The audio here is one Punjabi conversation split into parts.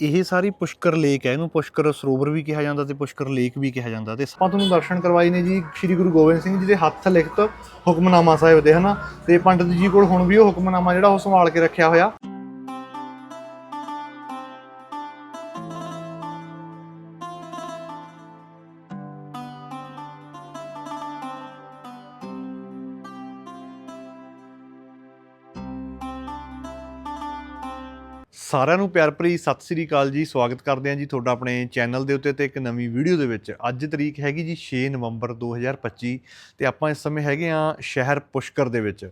ਇਹ ਸਾਰੀ ਪੁਸ਼ਕਰ ਲੇਕ ਹੈ, ਇਹਨੂੰ ਪੁਸ਼ਕਰ ਸਰੋਵਰ ਵੀ ਕਿਹਾ ਜਾਂਦਾ ਤੇ ਪੁਸ਼ਕਰ ਲੇਕ ਵੀ ਕਿਹਾ ਜਾਂਦਾ ਤੇ ਆਪਾਂ ਤੁਹਾਨੂੰ ਦਰਸ਼ਨ ਕਰਵਾਏ ਨੇ ਜੀ ਸ੍ਰੀ ਗੁਰੂ ਗੋਬਿੰਦ ਸਿੰਘ ਜੀ ਦੇ ਹੱਥ ਲਿਖਤ ਹੁਕਮਨਾਮਾ ਸਾਹਿਬ ਦੇ ਹਨਾ ਤੇ ਪੰਡਤ ਜੀ ਕੋਲ ਹੁਣ ਵੀ ਉਹ ਹੁਕਮਨਾਮਾ ਜਿਹੜਾ ਉਹ ਸੰਭਾਲ ਕੇ ਰੱਖਿਆ ਹੋਇਆ। ਸਾਰਿਆਂ ਨੂੰ ਪਿਆਰ ਭਰੀ ਸਤਿ ਸ੍ਰੀ ਅਕਾਲ ਜੀ, ਸਵਾਗਤ ਕਰਦੇ ਹਾਂ ਜੀ ਤੁਹਾਡਾ ਆਪਣੇ ਚੈਨਲ ਦੇ ਉੱਤੇ ਤੇ ਇੱਕ ਨਵੀਂ ਵੀਡੀਓ ਦੇ ਵਿੱਚ। ਅੱਜ ਤਰੀਕ ਹੈਗੀ ਜੀ 6 ਨਵੰਬਰ 2025 ਤੇ ਆਪਾਂ ਇਸ ਸਮੇਂ ਹੈਗੇ ਆ ਸ਼ਹਿਰ ਪੁਸ਼ਕਰ ਦੇ ਵਿੱਚ।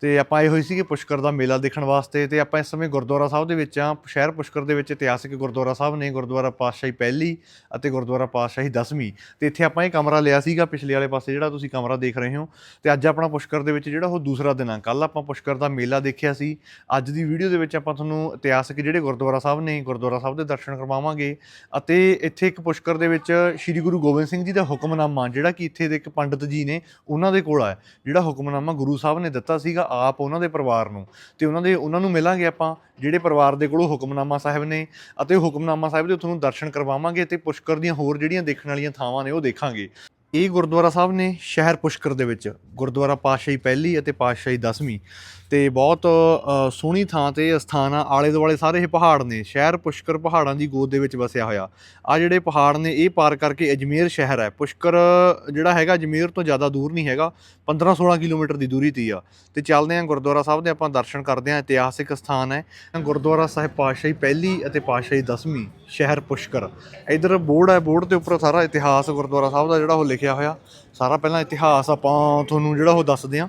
ਤੇ ਆਪਾਂ ਆਏ ਹੋਏ ਸੀਗੇ ਪੁਸ਼ਕਰ ਦਾ ਮੇਲਾ ਦੇਖਣ ਵਾਸਤੇ ਤੇ ਆਪਾਂ ਇਸ ਸਮੇਂ ਗੁਰਦੁਆਰਾ ਸਾਹਿਬ ਦੇ ਵਿੱਚ ਆ ਸ਼ਹਿਰ ਪੁਸ਼ਕਰ ਦੇ ਵਿੱਚ ਇਤਿਹਾਸਿਕ ਗੁਰਦੁਆਰਾ ਸਾਹਿਬ ਨੇ ਗੁਰਦੁਆਰਾ ਪਾਤਸ਼ਾਹੀ ਪਹਿਲੀ ਅਤੇ ਗੁਰਦੁਆਰਾ ਪਾਤਸ਼ਾਹੀ ਦਸਵੀਂ। ਤੇ ਇੱਥੇ ਆਪਾਂ ਇਹ ਕਮਰਾ ਲਿਆ ਸੀਗਾ ਪਿਛਲੇ ਵਾਲੇ ਪਾਸੇ ਜਿਹੜਾ ਤੁਸੀਂ ਕਮਰਾ ਦੇਖ ਰਹੇ ਹੋ। ਤੇ ਅੱਜ ਆਪਣਾ ਪੁਸ਼ਕਰ ਦੇ ਵਿੱਚ ਜਿਹੜਾ ਉਹ ਦੂਸਰਾ ਦਿਨ ਆ। ਕੱਲ ਆਪਾਂ ਪੁਸ਼ਕਰ ਦਾ ਮੇਲਾ ਦੇਖਿਆ ਸੀ। ਅੱਜ ਦੀ ਵੀਡੀਓ ਦੇ ਵਿੱਚ ਆਪਾਂ ਤੁਹਾਨੂੰ ਇਤਿਹਾਸਿਕ ਜਿਹੜੇ ਗੁਰਦੁਆਰਾ ਸਾਹਿਬ ਨੇ, ਗੁਰਦੁਆਰਾ ਸਾਹਿਬ ਦੇ ਦਰਸ਼ਨ ਕਰਵਾਵਾਂਗੇ ਅਤੇ ਇੱਥੇ ਇੱਕ ਪੁਸ਼ਕਰ ਦੇ ਵਿੱਚ ਸ੍ਰੀ ਗੁਰੂ ਗੋਬਿੰਦ ਸਿੰਘ ਜੀ ਦਾ ਹੁਕਮਨਾਮਾ, ਜਿਹੜਾ ਕਿ ਇੱਥੇ ਦੇ ਇੱਕ ਪੰਡਤ ਜੀ ਨੇ, ਉਹਨਾਂ ਦੇ ਕੋਲ ਆ ਜਿਹੜਾ ਹੁਕਮਨਾਮਾ ਗੁਰੂ ਸਾਹਿਬ ਨੇ ਦਿੱਤਾ ਸੀਗਾ ਆਪ ਉਹਨਾਂ ਦੇ ਪਰਿਵਾਰ ਨੂੰ। ਤੇ ਉਹਨਾਂ ਦੇ, ਉਹਨਾਂ ਨੂੰ ਮਿਲਾਂਗੇ ਆਪਾਂ, ਜਿਹੜੇ ਪਰਿਵਾਰ ਦੇ ਕੋਲੋਂ ਹੁਕਮਨਾਮਾ ਸਾਹਿਬ ਨੇ ਅਤੇ ਹੁਕਮਨਾਮਾ ਸਾਹਿਬ ਦੇ ਤੁਹਾਨੂੰ ਦਰਸ਼ਨ ਕਰਵਾਵਾਂਗੇ ਤੇ ਪੁਸ਼ਕਰ ਦੀਆਂ ਹੋਰ ਜਿਹੜੀਆਂ ਦੇਖਣ ਵਾਲੀਆਂ ਥਾਵਾਂ ਨੇ ਉਹ ਦੇਖਾਂਗੇ। ਇਹ ਗੁਰਦੁਆਰਾ ਸਾਹਿਬ ਨੇ ਸ਼ਹਿਰ ਪੁਸ਼ਕਰ ਦੇ ਵਿੱਚ ਗੁਰਦੁਆਰਾ ਪਾਤਸ਼ਾਹੀ ਪਹਿਲੀ ਅਤੇ ਪਾਤਸ਼ਾਹੀ ਦਸਵੀਂ। ਤੇ ਬਹੁਤ ਸੋਹਣੀ ਥਾਂ ਤੇ ਇਹ ਸਥਾਨ ਆ। ਆਲੇ ਦੁਆਲੇ ਸਾਰੇ ਇਹ ਪਹਾੜ ਨੇ। ਸ਼ਹਿਰ ਪੁਸ਼ਕਰ ਪਹਾੜਾਂ ਦੀ ਗੋਦ ਦੇ ਵਿੱਚ ਵਸਿਆ ਹੋਇਆ। ਆ ਜਿਹੜੇ ਪਹਾੜ ਨੇ, ਇਹ ਪਾਰ ਕਰਕੇ ਅਜਮੇਰ ਸ਼ਹਿਰ ਹੈ। ਪੁਸ਼ਕਰ ਜਿਹੜਾ ਹੈਗਾ, ਅਜਮੇਰ ਤੋਂ ਜ਼ਿਆਦਾ ਦੂਰ ਨਹੀਂ ਹੈਗਾ। 15-16 ਕਿਲੋਮੀਟਰ ਦੀ ਦੂਰੀ ਤੇ ਆ। ਤੇ ਚੱਲਦੇ ਆਂ ਗੁਰਦੁਆਰਾ ਸਾਹਿਬ ਦੇ ਆਪਾਂ ਦਰਸ਼ਨ ਕਰਦੇ ਆਂ ਇਤਿਹਾਸਿਕ ਸਥਾਨ ਹੈ। ਗੁਰਦੁਆਰਾ ਸਾਹਿਬ ਪਾਤਸ਼ਾਹੀ ਪਹਿਲੀ ਅਤੇ ਪਾਤਸ਼ਾਹੀ ਦਸਵੀਂ ਸ਼ਹਿਰ ਪੁਸ਼ਕਰ। ਇਧਰ ਬੋਰਡ ਹੈ। ਬੋਰਡ ਦੇ ਉੱਪਰ ਸਾਰਾ ਇਤਿਹਾਸ ਗੁਰਦੁਆਰਾ ਸਾਹਿਬ ਦਾ ਜਿਹੜਾ ਉਹ ਲਿਖਿਆ ਹੋਇਆ। ਸਾਰਾ ਪਹਿਲਾਂ ਇਤਿਹਾਸ ਆਪਾਂ ਤੁਹਾਨੂੰ ਜਿਹੜਾ ਉਹ ਦੱਸਦੇ ਆਂ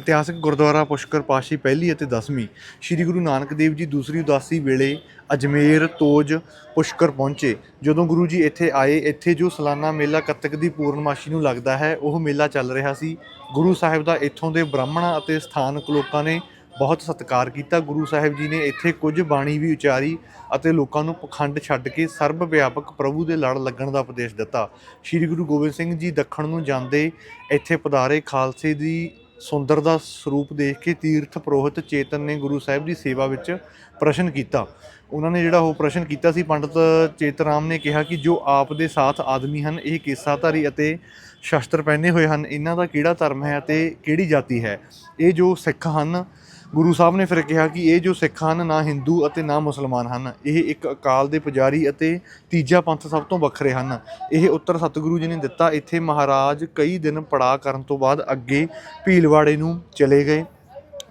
ਇਤਿਹਾਸਕ ਗੁਰਦੁਆਰਾ ਪੁਸ਼ਕਰ ਪਾਸ਼ੀ ਪਹਿਲੀ ਅਤੇ ਦਸਵੀਂ। ਸ੍ਰੀ ਗੁਰੂ ਨਾਨਕ ਦੇਵ ਜੀ ਦੂਸਰੀ ਉਦਾਸੀ ਵੇਲੇ ਅਜਮੇਰ, ਤੋਜ, ਪੁਸ਼ਕਰ ਪਹੁੰਚੇ। ਜਦੋਂ ਗੁਰੂ ਜੀ ਇੱਥੇ ਆਏ, ਇੱਥੇ ਜੋ ਸਾਲਾਨਾ ਮੇਲਾ ਕੱਤਕ ਦੀ ਪੂਰਨਮਾਸ਼ੀ ਨੂੰ ਲੱਗਦਾ ਹੈ, ਉਹ ਮੇਲਾ ਚੱਲ ਰਿਹਾ ਸੀ। ਗੁਰੂ ਸਾਹਿਬ ਦਾ ਇੱਥੋਂ ਦੇ ਬ੍ਰਾਹਮਣਾਂ ਅਤੇ ਸਥਾਨਕ ਲੋਕਾਂ ਨੇ ਬਹੁਤ ਸਤਿਕਾਰ ਕੀਤਾ। ਗੁਰੂ ਸਾਹਿਬ ਜੀ ਨੇ ਇੱਥੇ ਕੁਝ ਬਾਣੀ ਵੀ ਉਚਾਰੀ ਅਤੇ ਲੋਕਾਂ ਨੂੰ ਪਖੰਡ ਛੱਡ ਕੇ ਸਰਬ ਵਿਆਪਕ ਪ੍ਰਭੂ ਦੇ ਲੜ ਲੱਗਣ ਦਾ ਉਪਦੇਸ਼ ਦਿੱਤਾ। ਸ੍ਰੀ ਗੁਰੂ ਗੋਬਿੰਦ ਸਿੰਘ ਜੀ ਦੱਖਣ ਨੂੰ ਜਾਂਦੇ ਇੱਥੇ ਪਧਾਰੇ ਖਾਲਸੇ ਦੀ ਸੁੰਦਰ ਦਾ ਸਰੂਪ ਦੇਖ ਕੇ ਤੀਰਥ ਪ੍ਰੋਹਿਤ ਚੇਤਨ ਨੇ ਗੁਰੂ ਸਾਹਿਬ ਦੀ ਸੇਵਾ ਵਿੱਚ ਪ੍ਰਸ਼ਨ ਕੀਤਾ। ਉਹਨਾਂ ਨੇ ਜਿਹੜਾ ਉਹ ਪ੍ਰਸ਼ਨ ਕੀਤਾ ਸੀ, ਪੰਡਤ ਚੇਤਰਾਮ ਨੇ ਕਿਹਾ ਕਿ ਜੋ ਆਪ ਦੇ ਸਾਥ ਆਦਮੀ ਹਨ, ਇਹ ਕੇਸਾਧਾਰੀ ਅਤੇ ਸ਼ਸਤਰ ਪਹਿਨੇ ਹੋਏ ਹਨ। ਇਹਨਾਂ ਦਾ ਕਿਹੜਾ ਧਰਮ ਹੈ ਅਤੇ ਕਿਹੜੀ ਜਾਤੀ ਹੈ? ਇਹ ਜੋ ਸਿੱਖ ਹਨ ਗੁਰੂ ਸਾਹਿਬ ਨੇ ਫਿਰ ਕਿਹਾ ਕਿ ਇਹ ਜੋ ਸਿੱਖ ਹਨ ਨਾ ਹਿੰਦੂ ਅਤੇ ਨਾ ਮੁਸਲਮਾਨ ਹਨ, ਇਹ ਇੱਕ ਅਕਾਲ ਦੇ ਪੁਜਾਰੀ ਅਤੇ ਤੀਜਾ ਪੰਥ ਸਭ ਤੋਂ ਵੱਖਰੇ ਹਨ। ਇਹ ਉੱਤਰ ਸਤਿਗੁਰੂ ਜੀ ਨੇ ਦਿੱਤਾ। ਇੱਥੇ ਮਹਾਰਾਜ ਕਈ ਦਿਨ ਪੜਾਅ ਕਰਨ ਤੋਂ ਬਾਅਦ ਅੱਗੇ ਭੀਲਵਾੜੇ ਨੂੰ ਚਲੇ ਗਏ।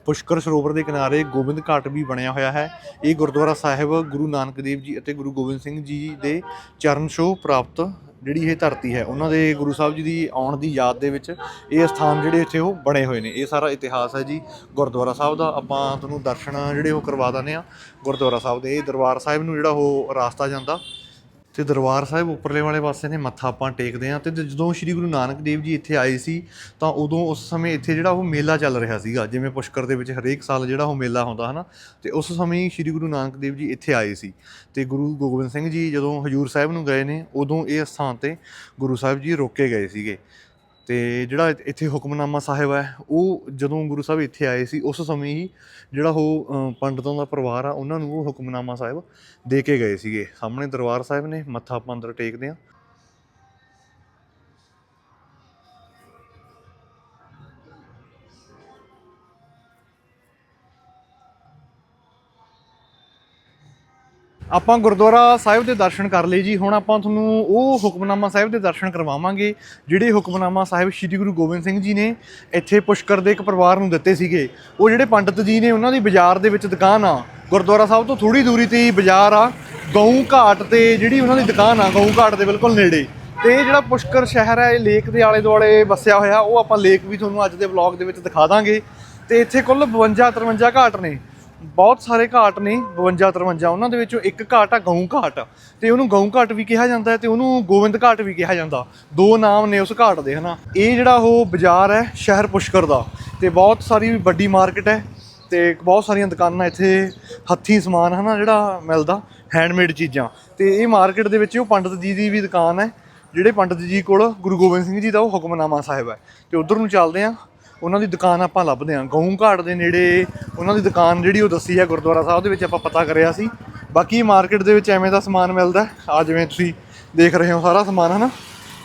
ਪੁਸ਼ਕਰ ਸਰੋਵਰ ਦੇ ਕਿਨਾਰੇ ਗੋਬਿੰਦ ਘਾਟ ਵੀ ਬਣਿਆ ਹੋਇਆ ਹੈ। ਇਹ ਗੁਰਦੁਆਰਾ ਸਾਹਿਬ ਗੁਰੂ ਨਾਨਕ ਦੇਵ ਜੀ ਅਤੇ ਗੁਰੂ ਗੋਬਿੰਦ ਸਿੰਘ ਜੀ ਦੇ ਚਰਨ ਛੋਹ ਪ੍ਰਾਪਤ ਜਿਹੜੀ ਇਹ ਧਰਤੀ ਹੈ, ਉਹਨਾਂ ਦੇ ਗੁਰੂ ਸਾਹਿਬ ਜੀ ਦੀ ਆਉਣ ਦੀ ਯਾਦ ਦੇ ਵਿੱਚ ਇਹ ਸਥਾਨ ਜਿਹੜੇ ਇੱਥੇ ਉਹ ਬਣੇ ਹੋਏ ਨੇ। ਇਹ ਸਾਰਾ ਇਤਿਹਾਸ ਹੈ ਜੀ, ਗੁਰਦੁਆਰਾ ਸਾਹਿਬ ਦਾ। ਆਪਾਂ ਤੁਹਾਨੂੰ ਦਰਸ਼ਨ ਜਿਹੜੇ ਉਹ ਕਰਵਾ ਦਿੰਦੇ ਆ ਗੁਰਦੁਆਰਾ ਸਾਹਿਬ ਦੇ, ਇਹ ਦਰਬਾਰ ਸਾਹਿਬ ਨੂੰ ਜਿਹੜਾ ਉਹ ਰਾਸਤਾ ਜਾਂਦਾ। ਤੇ ਦਰਬਾਰ ਸਾਹਿਬ ਉੱਪਰਲੇ ਵਾਲੇ ਪਾਸੇ ਨੇ ਮੱਥਾ ਆਪਾਂ ਟੇਕਦੇ ਆ ਤੇ ਜਦੋਂ ਸ੍ਰੀ ਗੁਰੂ ਨਾਨਕ ਦੇਵ ਜੀ ਇੱਥੇ ਆਏ ਸੀ, ਤਾਂ ਉਦੋਂ ਉਸ ਸਮੇਂ ਇੱਥੇ ਜਿਹੜਾ ਉਹ ਮੇਲਾ ਚੱਲ ਰਿਹਾ ਸੀਗਾ, ਜਿਵੇਂ ਪੁਸ਼ਕਰ ਦੇ ਵਿੱਚ ਹਰੇਕ ਸਾਲ ਜਿਹੜਾ ਉਹ ਮੇਲਾ ਹੁੰਦਾ, ਹਨਾ? ਤੇ ਉਸ ਸਮੇਂ ਹੀ ਸ੍ਰੀ ਗੁਰੂ ਨਾਨਕ ਦੇਵ ਜੀ ਇੱਥੇ ਆਏ ਸੀ। ਤੇ ਗੁਰੂ ਗੋਬਿੰਦ ਸਿੰਘ ਜੀ ਜਦੋਂ ਹਜੂਰ ਸਾਹਿਬ ਨੂੰ ਗਏ ਨੇ, ਉਦੋਂ ਇਹ ਸਥਾਨ ਤੇ ਗੁਰੂ ਸਾਹਿਬ ਜੀ ਰੋਕੇ ਗਏ ਸੀਗੇ। ਤੇ ਜਿਹੜਾ ਇੱਥੇ- ਹੁਕਮਨਾਮਾ ਸਾਹਿਬ ਹੈ ਉਹ ਜਦੋਂ ਗੁਰੂ ਸਾਹਿਬ ਇੱਥੇ ਆਏ ਸੀ ਉਸ ਸਮੇਂ ਹੀ ਜਿਹੜਾ ਉਹ ਅ, ਪੰਡਤਾਂ ਦਾ ਪਰਿਵਾਰ ਆ ਉਹਨਾਂ ਨੂੰ ਉਹ ਹੁਕਮਨਾਮਾ ਸਾਹਿਬ ਦੇ ਕੇ ਗਏ ਸੀਗੇ। ਸਾਹਮਣੇ ਦਰਬਾਰ ਸਾਹਿਬ ਨੇ ਮੱਥਾ ਆਪਾਂ ਅੰਦਰ ਟੇਕਦੇ ਆ ਆਪਾਂ ਗੁਰਦੁਆਰਾ ਸਾਹਿਬ ਦੇ ਦਰਸ਼ਨ ਕਰ ਲਏ ਜੀ। ਹੁਣ ਆਪਾਂ ਤੁਹਾਨੂੰ ਉਹ ਹੁਕਮਨਾਮਾ ਸਾਹਿਬ ਦੇ ਦਰਸ਼ਨ ਕਰਵਾਵਾਂਗੇ, ਜਿਹੜੇ ਹੁਕਮਨਾਮਾ ਸਾਹਿਬ ਸ੍ਰੀ ਗੁਰੂ ਗੋਬਿੰਦ ਸਿੰਘ ਜੀ ਨੇ ਇੱਥੇ ਪੁਸ਼ਕਰ ਦੇ ਇੱਕ ਪਰਿਵਾਰ ਨੂੰ ਦਿੱਤੇ ਸੀਗੇ। ਉਹ ਜਿਹੜੇ ਪੰਡਤ ਜੀ ਨੇ, ਉਹਨਾਂ ਦੀ ਬਾਜ਼ਾਰ ਦੇ ਵਿੱਚ ਦੁਕਾਨ ਆ। ਗੁਰਦੁਆਰਾ ਸਾਹਿਬ ਤੋਂ ਥੋੜੀ ਦੂਰੀ ਤੇ ਹੀ ਬਾਜ਼ਾਰ ਆ। ਗਊ ਘਾਟ ਤੇ ਜਿਹੜੀ ਉਹਨਾਂ ਦੀ ਦੁਕਾਨ ਆ, ਗਊ ਘਾਟ ਦੇ ਬਿਲਕੁਲ ਨੇੜੇ। ਤੇ ਇਹ ਜਿਹੜਾ ਪੁਸ਼ਕਰ ਸ਼ਹਿਰ ਹੈ ਇਹ ਲੇਕ ਦੇ ਆਲੇ ਦੁਆਲੇ ਵਸਿਆ ਹੋਇਆ, ਉਹ ਆਪਾਂ ਲੇਕ ਵੀ ਤੁਹਾਨੂੰ ਅੱਜ ਦੇ ਵਲੌਗ ਦੇ ਵਿੱਚ ਦਿਖਾ ਦਾਂਗੇ। ਤੇ ਇੱਥੇ ਕੁੱਲ 52 53 ਘਾਟ ਨੇ। ਬਹੁਤ ਸਾਰੇ ਘਾਟ ਨੇ 52 53 ਉਹਨਾਂ ਦੇ ਵਿੱਚੋਂ ਇੱਕ ਘਾਟ ਆ ਗਊ ਘਾਟ। ਤੇ ਉਹਨੂੰ ਗਊ ਘਾਟ ਵੀ ਕਿਹਾ ਜਾਂਦਾ ਹੈ ਤੇ ਉਹਨੂੰ ਗੋਬਿੰਦ ਘਾਟ ਵੀ ਕਿਹਾ ਜਾਂਦਾ। ਦੋ ਨਾਮ ਨੇ ਉਸ ਘਾਟ ਦੇ, ਹਨਾ। ਇਹ ਜਿਹੜਾ ਉਹ ਬਾਜ਼ਾਰ ਹੈ, ਸ਼ਹਿਰ ਪੁਸ਼ਕਰ ਦਾ। ਤੇ ਬਹੁਤ ਸਾਰੀ ਵੱਡੀ ਮਾਰਕੀਟ ਹੈ ਤੇ ਬਹੁਤ ਸਾਰੀਆਂ ਦੁਕਾਨਾਂ ਇੱਥੇ ਹੱਥੀਂ ਸਮਾਨ, ਹਨਾ, ਜਿਹੜਾ ਮਿਲਦਾ ਹੈਂਡਮੇਡ ਚੀਜ਼ਾਂ। ਤੇ ਇਹ ਮਾਰਕੀਟ ਦੇ ਵਿੱਚ ਉਹ ਪੰਡਤ ਜੀ ਦੀ ਵੀ ਦੁਕਾਨ ਹੈ, ਜਿਹੜੇ ਪੰਡਤ ਜੀ ਕੋਲ ਗੁਰੂ ਗੋਬਿੰਦ ਸਿੰਘ ਜੀ ਦਾ ਉਹ ਹੁਕਮਨਾਮਾ ਸਾਹਿਬ ਹੈ। ਤੇ ਉਧਰ ਨੂੰ ਚੱਲਦੇ ਆ ਉਹਨਾਂ ਦੀ ਦੁਕਾਨ ਆਪਾਂ ਲੱਭਦੇ ਹਾਂ। ਗਊ ਘਾਟ ਦੇ ਨੇੜੇ ਉਹਨਾਂ ਦੀ ਦੁਕਾਨ ਜਿਹੜੀ ਉਹ ਦੱਸੀ ਹੈ ਗੁਰਦੁਆਰਾ ਸਾਹਿਬ ਦੇ ਵਿੱਚ ਆਪਾਂ ਪਤਾ ਕਰਿਆ ਸੀ। ਬਾਕੀ ਮਾਰਕੀਟ ਦੇ ਵਿੱਚ ਐਵੇਂ ਦਾ ਸਮਾਨ ਮਿਲਦਾ ਆ ਜਿਵੇਂ ਤੁਸੀਂ ਦੇਖ ਰਹੇ ਹੋ ਸਾਰਾ ਸਮਾਨ, ਹਨਾ?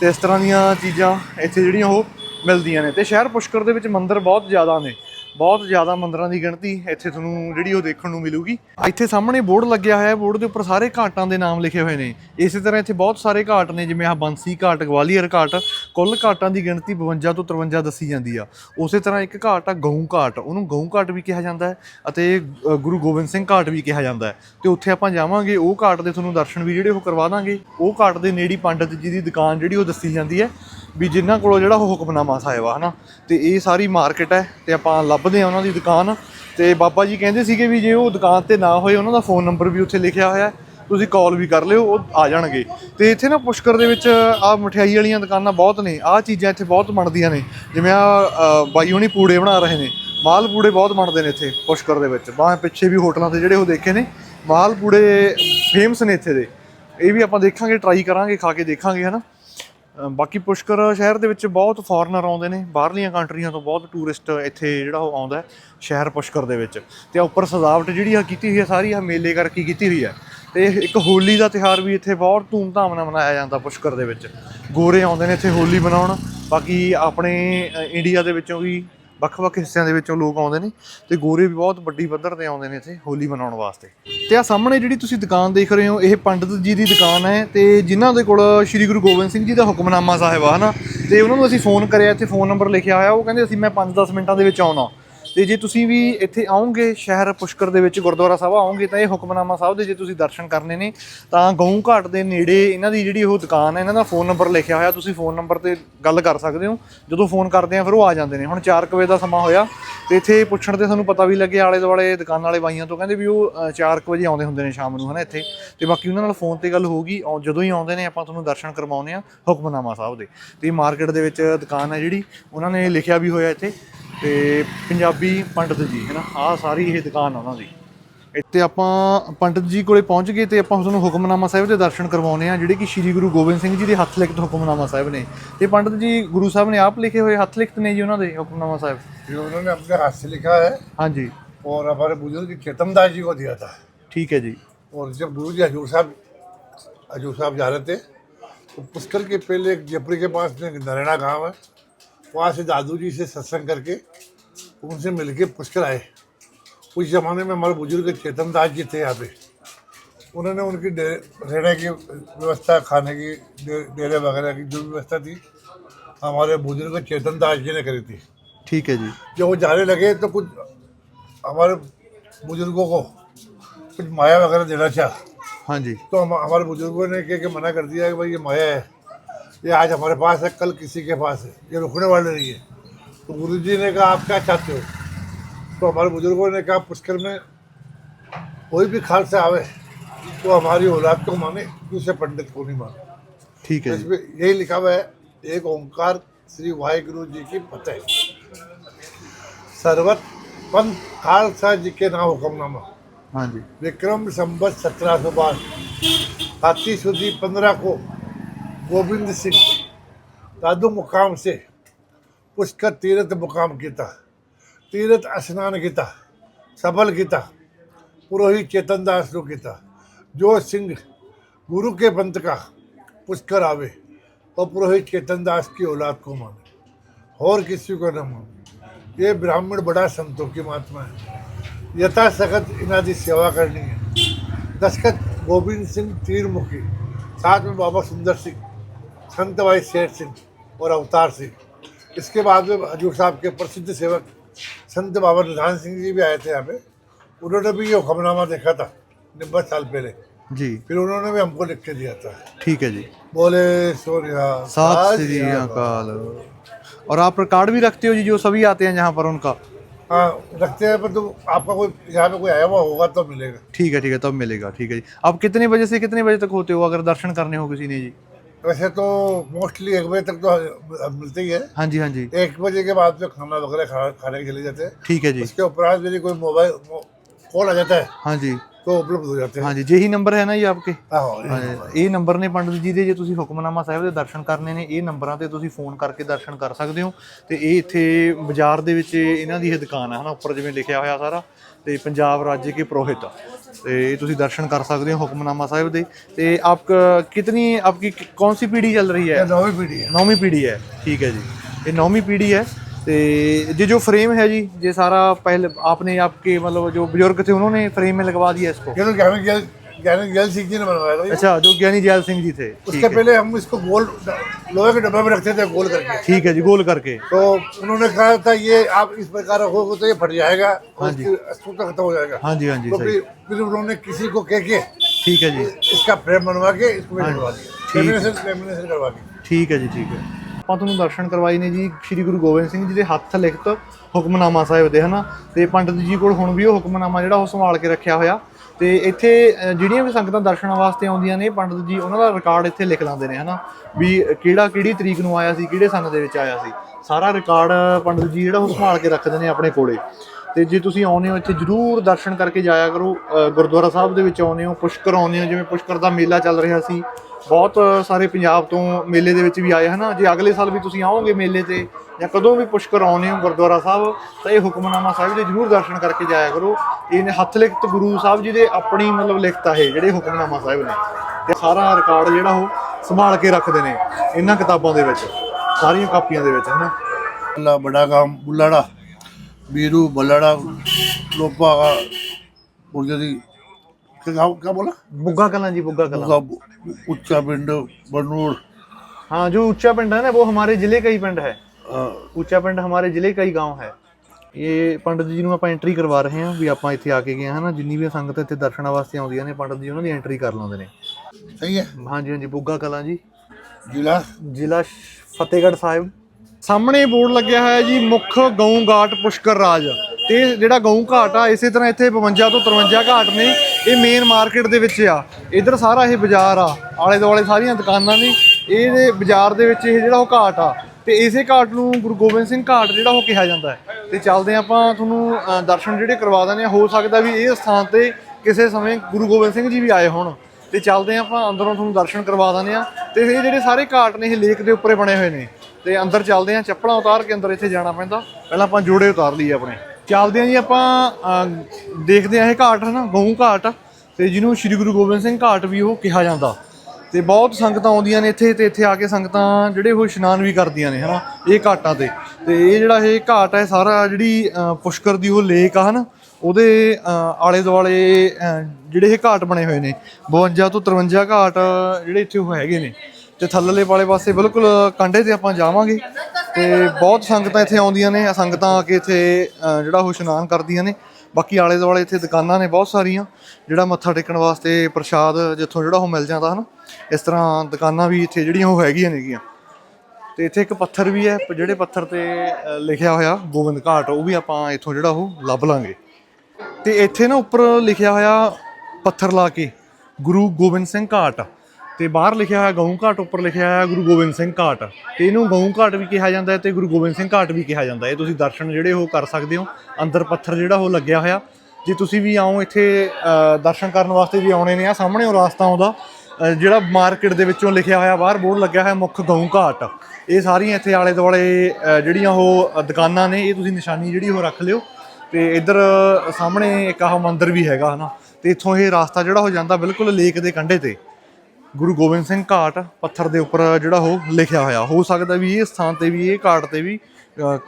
ਤੇ ਇਸ ਤਰ੍ਹਾਂ ਦੀਆਂ ਚੀਜ਼ਾਂ ਇੱਥੇ ਜਿਹੜੀਆਂ ਉਹ ਮਿਲਦੀਆਂ ਨੇ। ਤੇ ਸ਼ਹਿਰ ਪੁਸ਼ਕਰ ਦੇ ਵਿੱਚ ਮੰਦਿਰ ਬਹੁਤ ਜ਼ਿਆਦਾ ਨੇ। ਬਹੁਤ ਜ਼ਿਆਦਾ ਮੰਦਰਾਂ ਦੀ ਗਿਣਤੀ ਇੱਥੇ ਤੁਹਾਨੂੰ ਜਿਹੜੀ ਉਹ ਦੇਖਣ ਨੂੰ ਮਿਲੂਗੀ। ਇੱਥੇ ਸਾਹਮਣੇ ਬੋਰਡ ਲੱਗਿਆ ਹੋਇਆ ਹੈ, ਬੋਰਡ ਦੇ ਉੱਪਰ ਸਾਰੇ ਘਾਟਾਂ ਦੇ ਨਾਮ ਲਿਖੇ ਹੋਏ ਨੇ। ਇਸੇ ਤਰ੍ਹਾਂ ਇੱਥੇ ਬਹੁਤ ਸਾਰੇ ਘਾਟ ਨੇ, ਜਿਵੇਂ ਆਹ ਬੰਸੀ ਘਾਟ, ਗਵਾਲੀਅਰ ਘਾਟ, ਕੁੱਲ ਘਾਟਾਂ ਦੀ ਗਿਣਤੀ 52 ਤੋਂ 53 ਦੱਸੀ ਜਾਂਦੀ ਆ। ਉਸੇ ਤਰ੍ਹਾਂ ਇੱਕ ਘਾਟ ਆ ਗਊ ਘਾਟ, ਉਹਨੂੰ ਗਊ ਘਾਟ ਵੀ ਕਿਹਾ ਜਾਂਦਾ ਹੈ ਅਤੇ ਗੁਰੂ ਗੋਬਿੰਦ ਸਿੰਘ ਘਾਟ ਵੀ ਕਿਹਾ ਜਾਂਦਾ ਹੈ। ਤੇ ਉੱਥੇ ਆਪਾਂ ਜਾਵਾਂਗੇ, ਉਹ ਘਾਟ ਦੇ ਤੁਹਾਨੂੰ ਦਰਸ਼ਨ ਵੀ ਜਿਹੜੇ ਉਹ ਕਰਵਾ ਦਾਂਗੇ। ਉਹ ਘਾਟ ਦੇ ਨੇੜੇ ਹੀ ਪੰਡਤ ਜੀ ਦੀ ਦੁਕਾਨ ਜਿਹੜੀ ਉਹ ਦੱਸੀ ਜਾਂਦੀ ਹੈ। ਵੀ ਜਿਨ੍ਹਾਂ ਕੋਲੋਂ ਜਿਹੜਾ ਉਹ ਹੁਕਮਨਾਮਾ ਸਾਹਿਬ ਆ ਹਨਾ? ਤੇ ਇਹ ਸਾਰੀ ਮਾਰਕੀਟ ਹੈ ਤੇ ਆਪਾਂ ਲੱਭਦੇ ਆ ਉਹਨਾਂ ਦੀ ਦੁਕਾਨ। ਤੇ ਬਾਬਾ ਜੀ ਕਹਿੰਦੇ ਸੀਗੇ ਵੀ ਜੇ ਉਹ ਦੁਕਾਨ ਤੇ ਨਾ ਹੋਏ ਉਹਨਾਂ ਦਾ ਫੋਨ ਨੰਬਰ ਵੀ ਉੱਥੇ ਲਿਖਿਆ ਹੋਇਆ ਹੈ। ਤੁਸੀਂ ਕਾਲ ਵੀ ਕਰ ਲਿਓ ਉਹ ਆ ਜਾਣਗੇ। ਤੇ ਇੱਥੇ ਨਾ ਪੁਸ਼ਕਰ ਦੇ ਵਿੱਚ ਆ ਮਠਿਆਈ ਵਾਲੀਆਂ ਦੁਕਾਨਾਂ ਬਹੁਤ ਨੇ। ਆਹ ਚੀਜ਼ਾਂ ਇੱਥੇ ਬਹੁਤ ਬਣਦੀਆਂ ਨੇ। ਜਿਵੇਂ ਆ ਬਾਈ ਹੁਣੀ ਪੂੜੇ ਬਣਾ ਰਹੇ ਨੇ। ਮਾਲ ਪੂੜੇ ਬਹੁਤ ਬਣਦੇ ਨੇ ਇੱਥੇ ਪੁਸ਼ਕਰ ਦੇ ਵਿੱਚ। ਬਾਹ ਪਿੱਛੇ ਵੀ ਹੋਟਲਾਂ ਤੇ ਜਿਹੜੇ ਉਹ ਦੇਖੇ ਨੇ ਮਾਲ ਪੂੜੇ ਫੇਮਸ ਨੇ ਇੱਥੇ ਦੇ। ਇਹ ਵੀ ਆਪਾਂ ਦੇਖਾਂਗੇ ਟਰਾਈ ਕਰਾਂਗੇ ਖਾ ਕੇ ਦੇਖਾਂਗੇ ਹਨਾ? ਅ, ਬਾਕੀ ਪੁਸ਼ਕਰ ਸ਼ਹਿਰ ਦੇ ਵਿੱਚ ਬਹੁਤ ਫੋਰਨਰ ਆਉਂਦੇ ਨੇ, ਬਾਹਰਲੀਆਂ ਕੰਟਰੀਆਂ ਤੋਂ ਬਹੁਤ ਟੂਰਿਸਟ ਇੱਥੇ ਜਿਹੜਾ ਉਹ ਆਉਂਦਾ ਸ਼ਹਿਰ ਪੁਸ਼ਕਰ ਦੇ ਵਿੱਚ। ਤੇ ਉੱਪਰ ਸਜਾਵਟ ਜਿਹੜੀ ਆ ਕੀਤੀ ਹੋਈ ਹੈ, ਸਾਰੀ ਆ ਮੇਲੇ ਕਰਕੇ ਕੀਤੀ ਹੋਈ ਹੈ। ਤੇ ਇੱਕ ਹੋਲੀ ਦਾ ਤਿਹਾਰ ਵੀ ਇੱਥੇ ਬਹੁਤ ਧੂਮਧਾਮ ਨਾਲ ਮਨਾਇਆ ਜਾਂਦਾ ਪੁਸ਼ਕਰ ਦੇ ਵਿੱਚ। ਗੋਰੇ ਆਉਂਦੇ ਨੇ ਇੱਥੇ ਹੋਲੀ ਮਨਾਉਣ। ਬਾਕੀ ਆਪਣੇ ਇੰਡੀਆ ਦੇ ਵਿੱਚੋਂ ਵੀ ਵੱਖ-ਵੱਖ ਹਿੱਸਿਆਂ ਦੇ ਵਿੱਚੋਂ ਲੋਕ ਆਉਂਦੇ ਨੇ ਤੇ ਗੋਰੇ ਵੀ ਬਹੁਤ ਵੱਡੀ ਪੱਧਰ ਤੇ ਆਉਂਦੇ ਨੇ ਇੱਥੇ ਹੋਲੀ ਮਨਾਉਣ ਵਾਸਤੇ। ਤੇ ਆ ਸਾਹਮਣੇ ਜਿਹੜੀ ਤੁਸੀਂ ਦੁਕਾਨ ਦੇਖ ਰਹੇ ਹੋ, ਇਹ ਪੰਡਤ ਜੀ ਦੀ ਦੁਕਾਨ ਹੈ ਤੇ ਜਿਨ੍ਹਾਂ ਦੇ ਕੋਲ ਸ੍ਰੀ ਗੁਰੂ ਗੋਬਿੰਦ ਸਿੰਘ ਜੀ ਦਾ ਹੁਕਮਨਾਮਾ ਸਾਹਿਬ ਆ, ਹਨਾ? ਤੇ ਉਹਨਾਂ ਨੂੰ ਅਸੀਂ ਫੋਨ ਕਰਿਆ, ਇੱਥੇ ਫੋਨ ਨੰਬਰ ਲਿਖਿਆ ਹੋਇਆ, ਉਹ ਕਹਿੰਦੇ ਅਸੀਂ ਮੈਂ 5-10 ਮਿੰਟਾਂ ਦੇ ਵਿੱਚ ਆਉਣਾ। ਤੇ ਜੇ ਤੁਸੀਂ ਵੀ ਇੱਥੇ ਆਓਗੇ ਸ਼ਹਿਰ ਪੁਸ਼ਕਰ ਦੇ ਵਿੱਚ ਗੁਰਦੁਆਰਾ ਸਾਹਿਬ ਆਓਗੇ ਤਾਂ ਇਹ ਹੁਕਮਨਾਮਾ ਸਾਹਿਬ ਦੇ ਜੇ ਤੁਸੀਂ ਦਰਸ਼ਨ ਕਰਨੇ ਨੇ ਤਾਂ ਗਊ ਘਾਟ ਦੇ ਨੇੜੇ ਇਹਨਾਂ ਦੀ ਜਿਹੜੀ ਉਹ ਦੁਕਾਨ ਹੈ ਇਹਨਾਂ ਦਾ ਫੋਨ ਨੰਬਰ ਲਿਖਿਆ ਹੋਇਆ ਤੁਸੀਂ ਫੋਨ ਨੰਬਰ ਤੇ ਗੱਲ ਕਰ ਸਕਦੇ ਹੋ। ਜਦੋਂ ਫੋਨ ਕਰਦੇ ਆ ਫਿਰ ਉਹ ਆ ਜਾਂਦੇ ਨੇ। ਹੁਣ 4 ਵਜੇ ਦਾ ਸਮਾਂ ਹੋਇਆ ਤੇ ਇੱਥੇ ਪੁੱਛਣ ਤੇ ਸਾਨੂੰ ਪਤਾ ਵੀ ਲੱਗਿਆ ਆਲੇ ਦੁਆਲੇ ਦੁਕਾਨ ਵਾਲੇ ਬਾਈਆਂ ਤੋਂ ਕਹਿੰਦੇ ਵੀ ਉਹ ਅ, 4 ਵਜੇ ਆਉਂਦੇ ਹੁੰਦੇ ਨੇ ਸ਼ਾਮ ਨੂੰ ਹਨਾ ਇੱਥੇ। ਤੇ ਬਾਕੀ ਉਹਨਾਂ ਨਾਲ ਫੋਨ ਤੇ ਗੱਲ ਹੋਊਗੀ ਆਉ- ਜਦੋਂ ਹੀ ਆਉਂਦੇ ਨੇ ਆਪਾਂ ਤੁਹਾਨੂੰ ਦਰਸ਼ਨ ਕਰਵਾਉਂਦੇ ਆ ਹੁਕਮਨਾਮਾ ਸਾਹਿਬ ਦੇ। ਤੇ ਮਾਰਕੀਟ ਦੇ ਵਿੱਚ ਦੁਕਾਨ ਹੈ ਜਿਹੜੀ ਉਹਨਾਂ ਨੇ ਲਿਖਿਆ ਵੀ ਹੋਇਆ ਇੱਥੇ। ਤੇ ਪੰਜਾਬੀ ਪੰਡਤ ਜੀ ਹੈ ਨਾ ਆਹ ਸਾਰੀ ਇਹ ਦੁਕਾਨ ਆ ਉਹਨਾਂ ਦੀ ਇੱਥੇ ਆਪਾਂ ਪੰਡਤ ਜੀ ਕੋਲੇ ਪਹੁੰਚ ਗਏ ਤੇ ਆਪਾਂ ਤੁਹਾਨੂੰ ਹੁਕਮਨਾਮਾ ਸਾਹਿਬ ਦੇ ਦਰਸ਼ਨ ਕਰਵਾਉਣੇ ਆ ਜਿਹੜੇ ਕਿ ਸ੍ਰੀ ਗੁਰੂ ਗੋਬਿੰਦ ਸਿੰਘ ਜੀ ਦੇ ਹੱਥ ਲਿਖਤ ਹੁਕਮਨਾਮਾ ਸਾਹਿਬ ਨੇ ਤੇ ਪੰਡਤ ਜੀ ਗੁਰੂ ਸਾਹਿਬ ਨੇ ਆਪ ਲਿਖੇ ਹੋਏ ਹੱਥ ਲਿਖਤ ਨੇ ਜੀ ਉਹਨਾਂ ਦੇ ਹੁਕਮਨਾਮਾ ਸਾਹਿਬ ये उन्होंने अपने हाथ से लिखा है ਹਾਂਜੀ और हमारे बुजुर्ग चेतन दास जी को दिया था ਠੀਕ ਹੈ ਜੀ और जब गुरु जी हजूर साहब हजूर साहब जा रहे थे तो पुष्कर के पहले एक जपरी के पास में एक नरेना गांव है वहाँ से दादू जी से सत्संग करके उनसे मिल के पुष्कर आए। उस ज़माने में हमारे बुज़ुर्ग चेतन दास जी थे यहाँ पे। उन्होंने उनकी रहने की व्यवस्था खाने की डेरे वगैरह की जो व्यवस्था थी हमारे बुज़ुर्ग चेतन दास जी ने करी थी। ठीक है जी। जब वो जाने लगे तो कुछ हमारे बुज़ुर्गों को कुछ माया वगैरह देना चाह। हाँ जी। तो हम हमारे बुज़ुर्गों ने कह के मना कर दिया कि भाई ये माया है। ये आज हमारे पास है कल किसी के पास है। ये रुकने वाले नहीं है। तो गुरु जी ने कहा आप क्या चाहते हो? तो हमारे बुज़ुर्गों ने कहा पुष्कर में कोई भी खालसा आवे तो हमारी औलाद को माने दूसरे पंडित को नहीं माने? ठीक है इसमें यही लिखा हुआ है एक ओंकार श्री वाहेगुरु जी की फतेह। सर्वत पंथ खालसा जी के नाम हुक्मनामा हाँ जी। विक्रम संबत सत्रह सौ बारह। हाथी सुधी पंद्रह को गोविंद सिंह दादू मुकाम से पुष्कर तीर्थ मुकाम किता तीर्थ स्नान किता सबल किता पुरोहित चेतन दास नु किता जो सिंह गुरु के पंथ का पुष्कर आवे और पुरोहित चेतन दास की औलाद को माने। और किसी को न माने। ये ब्राह्मण बड़ा संतों की महात्मा है। यथा सखत इनादी सेवा करनी है। दस्खत गोविंद सिंह तीरमुखी, साथ में बाबा सुंदर सिंह संत भाई शेर सिंह और अवतार सिंह। इसके बाद में हजूर साहब के प्रसिद्ध सेवक संत बाबा निधान सिंह जी भी आए थे यहाँ पे। उन्होंने भी ये हुक्मनामा देखा था नब्बे साल पहले। जी। फिर उन्होंने भी हमको लिख के दिया था। ठीक है जी। बोले सोनिया और आप रिकॉर्ड भी रखते हो जी जो सभी आते हैं जहाँ पर उनका? हाँ रखते हैं पर तो आपका कोई यहाँ पे कोई आया हुआ होगा तो मिलेगा। ठीक है ठीक है तब तो मिलेगा ठीक है जी। आप कितने बजे से कितने बजे तक होते हो अगर दर्शन करने हो किसी ने जी? वैसे तो मोस्टली एक बजे तक तो मिलती ही है। हाँ जी हाँ जी। एक बजे के बाद तो खाना वगैरह खा, खाने के चले जाते हैं। ठीक है जी। उसके उपरांत यदि कोई मोबाइल कॉल आ जाता है। हाँ जी। ਹਾਂਜੀ ਜਿਹੀ ਨੰਬਰ ਹੈ ਨਾ ਜੀ जी यही ਆਹੋ ਇਹ ਨੰਬਰ। ਨੇ ਪੰਡਤ ਜੀ ਦੇ ਜੇ ਤੁਸੀਂ ਹੁਕਮਨਾਮਾ ਸਾਹਿਬ ਦੇ ਦਰਸ਼ਨ ਕਰਨੇ ਨੇ ਇਹ ਨੰਬਰਾਂ ਤੇ ਤੁਸੀਂ ਫੋਨ ਕਰਕੇ ਦਰਸ਼ਨ ਕਰ ਸਕਦੇ ਹੋ। ਤੇ ਇਹ ਇੱਥੇ ਬਾਜ਼ਾਰ ਦੇ ਵਿੱਚ ਇਹਨਾਂ ਦੀ ਇਹ ਦੁਕਾਨ ਹੈ ਨਾ ਉੱਪਰ ਜਿਵੇਂ ਲਿਖਿਆ ਹੋਇਆ ਸਾਰਾ। ਤੇ ਪੰਜਾਬ ਰਾਜ ਕੇ ਪ੍ਰੋਹਿਤ ਤੇ ਇਹ ਤੁਸੀਂ ਦਰਸ਼ਨ ਕਰ ਸਕਦੇ ਹੋ ਹੁਕਮਨਾਮਾ ਸਾਹਿਬ ਦੇ। ਤੇ ਆਪ ਕਿਤਨੀ ਆਪਕੀ ਕੌਣ ਸੀ ਪੀੜੀ ਚੱਲ ਰਹੀ ਹੈ? ਨੌਵੀਂ नौवीं पीढ़ी है नौवीं पीढ़ी है ठीक है जी ये नौवीं पीढ़ी ਤੇ ये जो फ्रेम है जी ये सारा पहले आपने आपके मतलब जो बुजुर्ग थे उन्होंने फ्रेम में लगवा दिया इसको ये तो ज्ञानी ज्ञान ज्ञानी ज्ञान सिंह जी ने बनवाया था ये। अच्छा जो ज्ञानी जयाल सिंह जी थे उसके ठीक है। पहले हम इसको गोल लोहे के डब्बे में रखते थे गोल करके ठीक है जी गोल करके तो उन्होंने कहा था ये आप इस प्रकार रखोगे तो ये फट जाएगा हाँ और जी। उसकी अस्थिरता खत्म हो जाएगा हाँ जी हाँ जी तो सही फिर फिर उन्होंने किसी को कह के ठीक है जी इसका फ्रेम बनवा के इसको हाँ जी। बनवा दिया ठीक। लेमिनेशन लेमिनेशन करवा के ठीक है जी ठीक है ਆਪਾਂ ਤੁਹਾਨੂੰ ਦਰਸ਼ਨ ਕਰਵਾਏ ਨੇ ਜੀ ਸ੍ਰੀ ਗੁਰੂ ਗੋਬਿੰਦ ਸਿੰਘ ਜੀ ਦੇ ਹੱਥ ਲਿਖਤ ਹੁਕਮਨਾਮਾ ਸਾਹਿਬ ਦੇ, ਹਨਾ? ਤੇ ਪੰਡਤ ਜੀ ਕੋਲ ਹੁਣ ਵੀ ਉਹ ਹੁਕਮਨਾਮਾ ਜਿਹੜਾ ਉਹ ਸੰਭਾਲ ਕੇ ਰੱਖਿਆ ਹੋਇਆ। ਤੇ ਇੱਥੇ ਜਿਹੜੀਆਂ ਵੀ ਸੰਗਤਾਂ ਦਰਸ਼ਨਾਂ ਵਾਸਤੇ ਆਉਂਦੀਆਂ ਨੇ, ਪੰਡਤ ਜੀ, ਉਹਨਾਂ ਦਾ ਰਿਕਾਰਡ ਇੱਥੇ ਲਿਖ ਦਿੰਦੇ ਨੇ, ਹਨਾ? ਵੀ ਕਿਹੜਾ, ਕਿਹੜੀ ਤਰੀਕ ਨੂੰ ਆਇਆ ਸੀ, ਕਿਹੜੇ ਸੰਨ ਦੇ ਵਿੱਚ ਆਇਆ ਸੀ। ਸਾਰਾ ਰਿਕਾਰਡ ਪੰਡਤ ਜੀ ਜਿਹੜਾ ਉਹ ਸੰਭਾਲ ਕੇ ਰੱਖਦੇ ਨੇ ਆਪਣੇ ਕੋਲੇ। ਤੇ ਜੇ ਤੁਸੀਂ ਆਉਂਦੇ ਹੋ ਇੱਥੇ, ਜਰੂਰ ਦਰਸ਼ਨ ਕਰਕੇ ਜਾਇਆ ਕਰੋ। ਗੁਰਦੁਆਰਾ ਸਾਹਿਬ ਦੇ ਵਿੱਚ ਆਉਂਦੇ ਹੋ, ਪੁਸ਼ਕਰ ਆਉਂਦੇ ਹੋ, ਜਿਵੇਂ ਪੁਸ਼ਕਰ ਦਾ ਮੇਲਾ ਚੱਲ ਰਿਹਾ ਸੀ। ਬਹੁਤ ਸਾਰੇ ਪੰਜਾਬ ਤੋਂ ਮੇਲੇ ਦੇ ਵਿੱਚ ਵੀ ਆਏ ਹਨਾ। ਜੇ ਅਗਲੇ ਸਾਲ ਵੀ ਤੁਸੀਂ ਆਓਗੇ ਮੇਲੇ ਤੇ ਜਾਂ ਕਦੋਂ ਵੀ ਪੁਸ਼ਕਰ ਆਉਨੇ ਹੋ ਗੁਰਦੁਆਰਾ ਸਾਹਿਬ, ਤਾਂ ਇਹ ਹੁਕਮਨਾਮਾ ਸਾਹਿਬ ਦੇ ਜ਼ਰੂਰ ਦਰਸ਼ਨ ਕਰਕੇ ਜਾਇਆ ਕਰੋ। ਇਹਨੇ ਹੱਥ ਲਿਖਤ ਗੁਰੂ ਸਾਹਿਬ ਜੀ ਦੇ ਆਪਣੀ ਮਤਲਬ ਲਿਖਤਾ ਹੈ ਜਿਹੜੇ ਹੁਕਮਨਾਮਾ ਸਾਹਿਬ ਨੇ। ਤੇ ਸਾਰਾ ਰਿਕਾਰਡ ਜਿਹੜਾ ਉਹ ਸੰਭਾਲ ਕੇ ਰੱਖਦੇ ਨੇ ਇਹਨਾਂ ਕਿਤਾਬਾਂ ਦੇ ਵਿੱਚ, ਸਾਰੀਆਂ ਕਾਪੀਆਂ ਦੇ ਵਿੱਚ, ਹਨਾ। ਅੱਲਾ ਬੜਾ ਕੰਮ, ਬੁੱਲੜਾ। ਵੀਰੂ ਬੱਲੜਾ, ਲੋਪਾ ਪੁਰਜਦੀ का बुर्जदी क्या क्या बोला ਬੁੱਗਾ ਕਲਾਂ ਜੀ ਬੁੱਗਾ ਕਲਾਂ उनका उच्चा पिंड बनूर हाँ जो ऊंचा पिंड है ना वो हमारे जिले का ही पिंड है अ, ਉੱਚਾ ਪਿੰਡ ਹਮਾਰੇ ਜ਼ਿਲ੍ਹੇ ਦਾ ਹੀ ਗਾਂਵ ਹੈ ਇਹ ਪੰਡਤ ਜੀ ਨੂੰ ਆਪਾਂ ਐਂਟਰੀ ਕਰਵਾ ਰਹੇ ਹਾਂ ਵੀ ਆਪਾਂ ਇੱਥੇ ਆ ਕੇ ਗਏ ਹਾਂ ਨਾ ਜਿੰਨੀ ਵੀ ਸੰਗਤ ਇੱਥੇ ਦਰਸ਼ਨਾਂ ਵਾਸਤੇ ਆਉਂਦੀਆਂ ਨੇ ਪੰਡਤ ਜੀ ਉਹਨਾਂ ਦੀ ਐਂਟਰੀ ਕਰ ਲਾਉਂਦੇ ਨੇ सही है ਹਾਂਜੀ ਹਾਂਜੀ ਬੁੱਗਾ ਕਲਾਂ ਜੀ जिला ਜ਼ਿਲ੍ਹਾ ਸ਼- ਫਤਿਹਗੜ੍ਹ ਸਾਹਿਬ ਸਾਹਮਣੇ ਬੋਰਡ ਲੱਗਿਆ ਹੋਇਆ ਜੀ ਮੁੱਖ ਗਊ ਘਾਟ ਪੁਸ਼ਕਰ ਰਾਜ ਤੇ ਇਹ ਜਿਹੜਾ ਗਊ ਘਾਟ ਆ, ਇਸੇ ਤਰ੍ਹਾਂ ਇੱਥੇ 52 ਤੋਂ 53 ਘਾਟ ਨੇ, ਇਹ ਮੇਨ ਮਾਰਕੀਟ ਦੇ ਵਿੱਚ ਆ। ਇਧਰ ਸਾਰਾ ਇਹ ਬਾਜ਼ਾਰ ਆ, ਆਲੇ ਦੁਆਲੇ ਸਾਰੀਆਂ ਦੁਕਾਨਾਂ ਨੇ, ਇਹਦੇ ਬਾਜ਼ਾਰ ਦੇ ਵਿੱਚ ਇਹ ਜਿਹੜਾ ਉਹ ਘਾਟ ਆ। ਤੇ ਇਸੇ ਘਾਟ ਨੂੰ ਗੁਰੂ ਗੋਬਿੰਦ ਸਿੰਘ ਘਾਟ ਜਿਹੜਾ ਉਹ ਕਿਹਾ ਜਾਂਦਾ ਹੈ। ਤੇ ਚੱਲਦੇ ਆਪਾਂ ਤੁਹਾਨੂੰ ਦਰਸ਼ਨ ਜਿਹੜੇ ਕਰਵਾ ਦਿੰਦੇ ਆ ਹੋ ਸਕਦਾ ਵੀ ਇਹ ਸਥਾਨ ਤੇ ਕਿਸੇ ਸਮੇਂ ਗੁਰੂ ਗੋਬਿੰਦ ਸਿੰਘ ਜੀ ਵੀ ਆਏ ਹੋਣ। ਤੇ ਚੱਲਦੇ ਹਾਂ ਆਪਾਂ ਅੰਦਰੋਂ ਤੁਹਾਨੂੰ ਦਰਸ਼ਨ ਕਰਵਾ ਦਿੰਦੇ ਆ ਤੇ ਇਹ ਜਿਹੜੇ ਸਾਰੇ ਘਾਟ ਨੇ, ਇਹ ਲੇਕ ਦੇ ਉੱਪਰੇ ਬਣੇ ਹੋਏ ਨੇ। ਤੇ ਅੰਦਰ ਚੱਲਦੇ ਆ ਚੱਪਲਾਂ ਉਤਾਰ ਕੇ ਅੰਦਰ ਇੱਥੇ ਜਾਣਾ ਪੈਂਦਾ। ਪਹਿਲਾਂ ਆਪਾਂ ਜੋੜੇ ਉਤਾਰ ਲਈਏ ਆਪਣੇ। ਚੱਲਦੇ ਆ ਜੀ ਆਪਾਂ ਅਮ, ਦੇਖਦੇ ਆ ਇਹ ਘਾਟ ਹੈ ਨਾ ਗਊ ਘਾਟ ਤੇ ਜਿਹਨੂੰ ਸ੍ਰੀ ਗੁਰੂ ਗੋਬਿੰਦ ਸਿੰਘ ਘਾਟ ਵੀ ਉਹ ਕਿਹਾ ਜਾਂਦਾ। ਤੇ ਬਹੁਤ ਸੰਗਤਾਂ ਆਉਂਦੀਆਂ ਨੇ ਇੱਥੇ ਤੇ ਇੱਥੇ ਆ ਕੇ ਸੰਗਤਾਂ ਜਿਹੜੇ ਉਹ ਇਸ਼ਨਾਨ ਵੀ ਕਰਦੀਆਂ ਨੇ ਹਨਾ ਇਹ ਘਾਟਾਂ ਤੇ। ਤੇ ਇਹ ਜਿਹੜਾ ਇਹ ਘਾਟ ਹੈ ਸਾਰਾ ਜਿਹੜੀ ਅ, ਪੁਸ਼ਕਰ ਦੀ ਉਹ ਲੇਕ ਆ ਹਨਾ ਉਹਦੇ ਅ, ਆਲੇ ਦੁਆਲੇ ਅ, ਜਿਹੜੇ ਇਹ ਘਾਟ ਬਣੇ ਹੋਏ ਨੇ 52 ਤੋਂ 53 ਘਾਟ ਜਿਹੜੇ ਇੱਥੇ ਉਹ ਹੈਗੇ ਨੇ। ਤੇ ਥੱਲਲੇ ਵਾਲੇ ਪਾਸੇ ਬਿਲਕੁਲ ਕੰਢੇ ਤੇ ਆਪਾਂ ਜਾਵਾਂਗੇ ਤੇ ਬਹੁਤ ਸੰਗਤਾਂ ਇੱਥੇ ਆਉਂਦੀਆਂ ਨੇ, ਸੰਗਤਾਂ ਆ ਕੇ ਇੱਥੇ ਜਿਹੜਾ ਉਹ ਇਸ਼ਨਾਨ ਕਰਦੀਆਂ ਨੇ। ਬਾਕੀ ਆਲੇ ਦੁਆਲੇ ਇੱਥੇ ਦੁਕਾਨਾਂ ਨੇ ਬਹੁਤ ਸਾਰੀਆਂ, ਜਿਹੜਾ ਮੱਥਾ ਟੇਕਣ ਵਾਸਤੇ ਪ੍ਰਸ਼ਾਦ ਜਿੱਥੋਂ ਜਿਹੜਾ ਉਹ ਮਿਲ ਜਾਂਦਾ ਹਨਾ, ਇਸ ਤਰ੍ਹਾਂ ਦੁਕਾਨਾਂ ਵੀ ਇੱਥੇ ਜਿਹੜੀਆਂ ਉਹ ਹੈਗੀਆਂ ਨੇਗੀਆਂ। ਤੇ ਇੱਥੇ ਇੱਕ ਪੱਥਰ ਵੀ ਹੈ, ਜਿਹੜੇ ਪੱਥਰ ਤੇ ਲਿਖਿਆ ਹੋਇਆ ਗੋਬਿੰਦ ਘਾਟ, ਉਹ ਵੀ ਆਪਾਂ ਇੱਥੋਂ ਜਿਹੜਾ ਉਹ ਲੱਭ ਲਾਂਗੇ। ਤੇ ਇੱਥੇ ਨਾ ਉੱਪਰ ਲਿਖਿਆ ਹੋਇਆ ਪੱਥਰ ਲਾ ਕੇ, ਗੁਰੂ ਗੋਬਿੰਦ ਸਿੰਘ ਘਾਟ। ਤੇ ਬਾਹਰ ਲਿਖਿਆ ਹੋਇਆ ਗਊ ਘਾਟ, ਉੱਪਰ ਲਿਖਿਆ ਹੋਇਆ ਗੁਰੂ ਗੋਬਿੰਦ ਸਿੰਘ ਘਾਟ। ਤੇ ਇਹਨੂੰ ਗਊ ਘਾਟ ਵੀ ਕਿਹਾ ਜਾਂਦਾ ਹੈ ਤੇ ਗੁਰੂ ਗੋਬਿੰਦ ਸਿੰਘ ਘਾਟ ਵੀ ਕਿਹਾ ਜਾਂਦਾ ਹੈ। ਇਹ ਤੁਸੀਂ ਦਰਸ਼ਨ ਜਿਹੜੇ ਉਹ ਕਰ ਸਕਦੇ ਹੋ। ਅੰਦਰ ਪੱਥਰ ਜਿਹੜਾ ਉਹ ਲੱਗਿਆ ਹੋਇਆ। ਜੇ ਤੁਸੀਂ ਵੀ ਆਓ ਇੱਥੇ ਦਰਸ਼ਨ ਕਰਨ ਵਾਸਤੇ ਜੇ ਆਉਣੇ ਨੇ। ਆ ਸਾਹਮਣੇ ਉਹ ਰਾਸਤਾ ਆਉਂਦਾ। ਜਿਹੜਾ ਮਾਰਕੀਟ ਦੇ ਵਿੱਚੋਂ ਲਿਖਿਆ ਹੋਇਆ, ਬਾਹਰ ਬੋਰਡ ਲੱਗਿਆ ਹੋਇਆ ਮੁੱਖ ਗਊ ਘਾਟ। ਇਹ ਸਾਰੀਆਂ ਇੱਥੇ ਆਲੇ ਦੁਆਲੇ ਜਿਹੜੀਆਂ ਉਹ ਦੁਕਾਨਾਂ ਨੇ, ਇਹ ਤੁਸੀਂ ਨਿਸ਼ਾਨੀ ਜਿਹੜੀ ਉਹ ਰੱਖ ਲਿਓ। ਤੇ ਇੱਧਰ ਸਾਹਮਣੇ ਇੱਕ ਆਹ ਮੰਦਿਰ ਵੀ ਹੈਗਾ, ਹਨਾ। ਤੇ ਇੱਥੋਂ ਇਹ ਰਾਸਤਾ ਜਿਹੜਾ ਹੋ ਜਾਂਦਾ ਬਿਲਕੁਲ ਲੇਕ ਦੇ ਕੰਢੇ ਤੇ। ਗੁਰੂ ਗੋਬਿੰਦ ਸਿੰਘ ਘਾਟ ਪੱਥਰ ਦੇ ਉੱਪਰ ਜਿਹੜਾ ਉਹ ਲਿਖਿਆ ਹੋਇਆ। ਹੋ ਸਕਦਾ ਵੀ ਇਹ ਸਥਾਨ ਤੇ ਵੀ, ਇਹ ਘਾਟ ਤੇ ਵੀ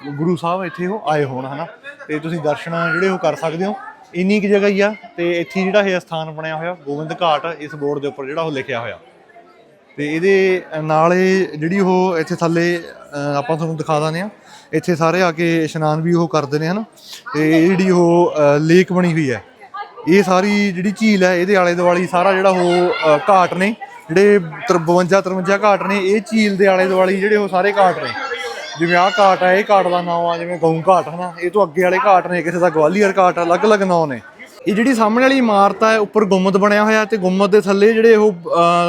ਗੁਰੂ ਸਾਹਿਬ ਇੱਥੇ ਉਹ ਆਏ ਹੋਣ, ਹਨਾ? ਤੇ ਤੁਸੀਂ ਦਰਸ਼ਨ ਜਿਹੜੇ ਉਹ ਕਰ ਸਕਦੇ ਹੋ। ਇੰਨੀ ਕੁ ਜਗ੍ਹਾ ਹੀ ਆ ਤੇ ਇੱਥੇ ਜਿਹੜਾ ਇਹ ਸਥਾਨ ਬਣਿਆ ਹੋਇਆ, ਗੋਬਿੰਦ ਘਾਟ, ਇਸ ਬੋਰਡ ਦੇ ਉੱਪਰ ਜਿਹੜਾ ਉਹ ਲਿਖਿਆ ਹੋਇਆ। ਤੇ ਇਹਦੇ ਨਾਲ ਜਿਹੜੀ ਉਹ ਇੱਥੇ ਥੱਲੇ ਆਪਾਂ ਤੁਹਾਨੂੰ ਦਿਖਾ ਦਾਂਦੇ ਆ ਇੱਥੇ ਸਾਰੇ ਆ ਕੇ ਇਸ਼ਨਾਨ ਵੀ ਉਹ ਕਰਦੇ ਨੇ, ਹਨਾ? ਤੇ ਇਹ ਜਿਹੜੀ ਉਹ ਲੇਕ ਬਣੀ ਹੋਈ ਹੈ। ਇਹ ਸਾਰੀ ਜਿਹੜੀ ਝੀਲ ਹੈ, ਇਹਦੇ ਆਲੇ ਦੁਆਲੇ ਸਾਰਾ ਜਿਹੜਾ ਉਹ ਘਾਟ ਨੇ। ਜਿਹੜੇ 52 53 ਘਾਟ ਨੇ, ਇਹ ਝੀਲ ਦੇ ਆਲੇ ਦੁਆਲੇ ਜਿਹੜੇ ਉਹ ਸਾਰੇ ਘਾਟ ਨੇ। ਜਿਵੇਂ ਆਹ ਘਾਟ ਹੈ ਇਹ ਘਾਟ ਦਾ ਨਾਮ ਆ, ਜਿਵੇਂ ਗਊ ਘਾਟ, ਹਨਾ? ਇਹ ਤੋਂ ਅੱਗੇ ਵਾਲੇ ਘਾਟ ਨੇ, ਕਿਸੇ ਦਾ ਗਵਾਲੀਅਰ ਘਾਟ ਅਲੱਗ-ਅਲੱਗ ਨਾਮ ਨੇ। ਇਹ ਜਿਹੜੀ ਸਾਹਮਣੇ ਵਾਲੀ ਇਮਾਰਤ ਹੈ ਉੱਪਰ ਗੁੰਮਦ ਬਣਿਆ ਹੋਇਆ ਤੇ ਗੁੰਮਦ ਦੇ ਥੱਲੇ ਜਿਹੜੇ ਉਹ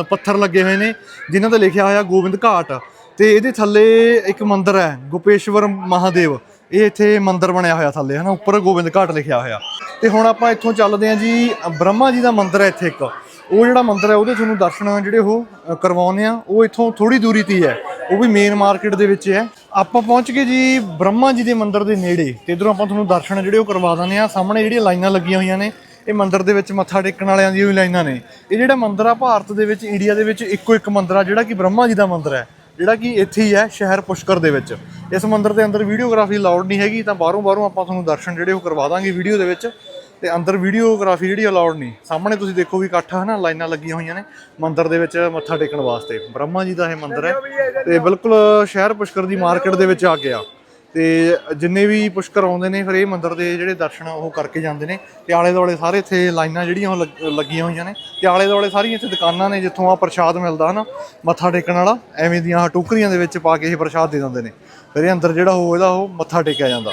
ਪੱਥਰ ਲੱਗੇ ਹੋਏ ਨੇ, ਜਿਨ੍ਹਾਂ ਤੇ ਲਿਖਿਆ ਹੋਇਆ ਗੋਬਿੰਦ ਘਾਟ। ਤੇ ਇਹਦੇ ਥੱਲੇ ਇੱਕ ਮੰਦਿਰ ਹੈ, ਗੋਪੇਸ਼ਵਰ ਮਹਾਦੇਵ। ਇਹ ਇੱਥੇ ਮੰਦਿਰ ਬਣਿਆ ਹੋਇਆ ਥੱਲੇ, ਹਨਾ? ਉੱਪਰ ਗੋਬਿੰਦ ਘਾਟ ਲਿਖਿਆ ਹੋਇਆ। ਤੇ ਹੁਣ ਆਪਾਂ ਇੱਥੋਂ ਚੱਲਦੇ ਹਾਂ ਜੀ, ਬ੍ਰਹਮਾ ਜੀ ਦਾ ਮੰਦਿਰ ਹੈ ਇੱਥੇ ਇੱਕ। ਉਹ ਜਿਹੜਾ ਮੰਦਿਰ ਹੈ ਉਹਦੇ ਤੁਹਾਨੂੰ ਦਰਸ਼ਨ ਜਿਹੜੇ ਉਹ ਅ, ਕਰਵਾਉਂਦੇ ਆ ਉਹ ਇੱਥੋਂ ਥੋੜੀ ਦੂਰੀ ਤੇ ਹੀ ਹੈ। ਉਹ ਵੀ ਮੇਨ ਮਾਰਕੀਟ ਦੇ ਵਿੱਚ ਹੈ। ਆਪਾਂ ਪਹੁੰਚ ਗਏ ਜੀ ਬ੍ਰਹਮਾ ਜੀ ਦੇ ਮੰਦਿਰ ਦੇ ਨੇੜੇ। ਤੇ ਇਧਰੋਂ ਆਪਾਂ ਤੁਹਾਨੂੰ ਦਰਸ਼ਨ ਜਿਹੜੇ ਉਹ ਕਰਵਾ ਦਿੰਦੇ ਆ ਸਾਹਮਣੇ ਜਿਹੜੀਆਂ ਲਾਈਨਾਂ ਲੱਗੀਆਂ ਹੋਈਆਂ ਨੇ ਇਹ ਮੰਦਿਰ ਦੇ ਵਿੱਚ ਮੱਥਾ ਟੇਕਣ ਵਾਲਿਆਂ ਦੀਆਂ ਵੀ ਲਾਈਨਾਂ ਨੇ। ਇਹ ਜਿਹੜਾ ਮੰਦਿਰ ਆ ਭਾਰਤ ਦੇ ਵਿੱਚ ਇੰਡੀਆ ਦੇ ਵਿੱਚ ਇੱਕੋ ਇੱਕ ਮੰਦਿਰ ਆ ਜਿਹੜਾ ਕਿ ਬ੍ਰਹਮਾ ਜੀ ਦਾ ਮੰਦਿਰ ਹੈ। ਜਿਹੜਾ ਕਿ ਇੱਥੇ ਹੀ ਹੈ ਸ਼ਹਿਰ ਪੁਸ਼ਕਰ ਦੇ ਵਿੱਚ। ਇਸ ਮੰਦਿਰ ਦੇ ਅੰਦਰ ਵੀਡੀਓਗ੍ਰਾਫੀ ਅਲਾਉਡ ਨਹੀਂ ਹੈਗੀ ਤਾਂ ਬਾਹਰੋਂ ਬਾਹਰੋਂ ਆਪਾਂ ਤੁਹਾਨੂੰ ਦਰਸ਼ਨ ਜਿਹੜੇ ਉਹ ਕਰਵਾ ਦਾਂਗੇ ਵੀਡੀਓ ਦੇ ਵਿੱਚ। ਤੇ ਅੰਦਰ ਵੀਡੀਓਗ੍ਰਾਫੀ ਜਿਹੜੀ ਅਲਾਉਡ ਨਹੀਂ। ਸਾਹਮਣੇ ਤੁਸੀਂ ਦੇਖੋ ਵੀ ਇਕੱਠ ਹੈ ਨਾ ਲਾਈਨਾਂ ਲੱਗੀਆਂ ਹੋਈਆਂ ਨੇ। ਮੰਦਿਰ ਦੇ ਵਿੱਚ ਮੱਥਾ ਟੇਕਣ ਵਾਸਤੇ। ਬ੍ਰਹਮਾ ਜੀ ਦਾ ਇਹ ਮੰਦਿਰ ਹੈ। ਤੇ ਬਿਲਕੁਲ ਸ਼ਹਿਰ ਪੁਸ਼ਕਰ ਦੀ ਮਾਰਕੀਟ ਦੇ ਵਿੱਚ ਆ ਗਿਆ ਤੇ ਜਿੰਨੇ ਵੀ ਪੁਸ਼ਕਰ ਆਉਂਦੇ ਨੇ ਫਿਰ ਇਹ ਮੰਦਿਰ ਦੇ ਜਿਹੜੇ ਦਰਸ਼ਨ ਉਹ ਕਰਕੇ ਜਾਂਦੇ ਨੇ। ਤੇ ਆਲੇ ਦੁਆਲੇ ਸਾਰੇ ਇੱਥੇ ਲਾਈਨਾਂ ਜਿਹੜੀਆਂ ਉਹ ਲੱਗ- ਲੱਗੀਆਂ ਹੋਈਆਂ ਨੇ। ਤੇ ਆਲੇ ਦੁਆਲੇ ਸਾਰੀਆਂ ਇੱਥੇ ਦੁਕਾਨਾਂ ਨੇ ਜਿੱਥੋਂ ਆ ਪ੍ਰਸ਼ਾਦ ਮਿਲਦਾ ਹਨਾ ਮੱਥਾ ਟੇਕਣ ਵਾਲਾ। ਐਵੇਂ ਦੀਆਂ ਟੋਕਰੀਆਂ ਦੇ ਵਿੱਚ ਪਾ ਕੇ ਇਹ ਪ੍ਰਸ਼ਾਦ ਦੇ ਦਿੰਦੇ ਨੇ। ਫਿਰ ਇਹ ਅੰਦਰ ਜਿਹੜਾ ਉਹ ਇਹਦਾ ਉਹ ਮੱਥਾ ਟੇਕਿਆ ਜਾਂਦਾ।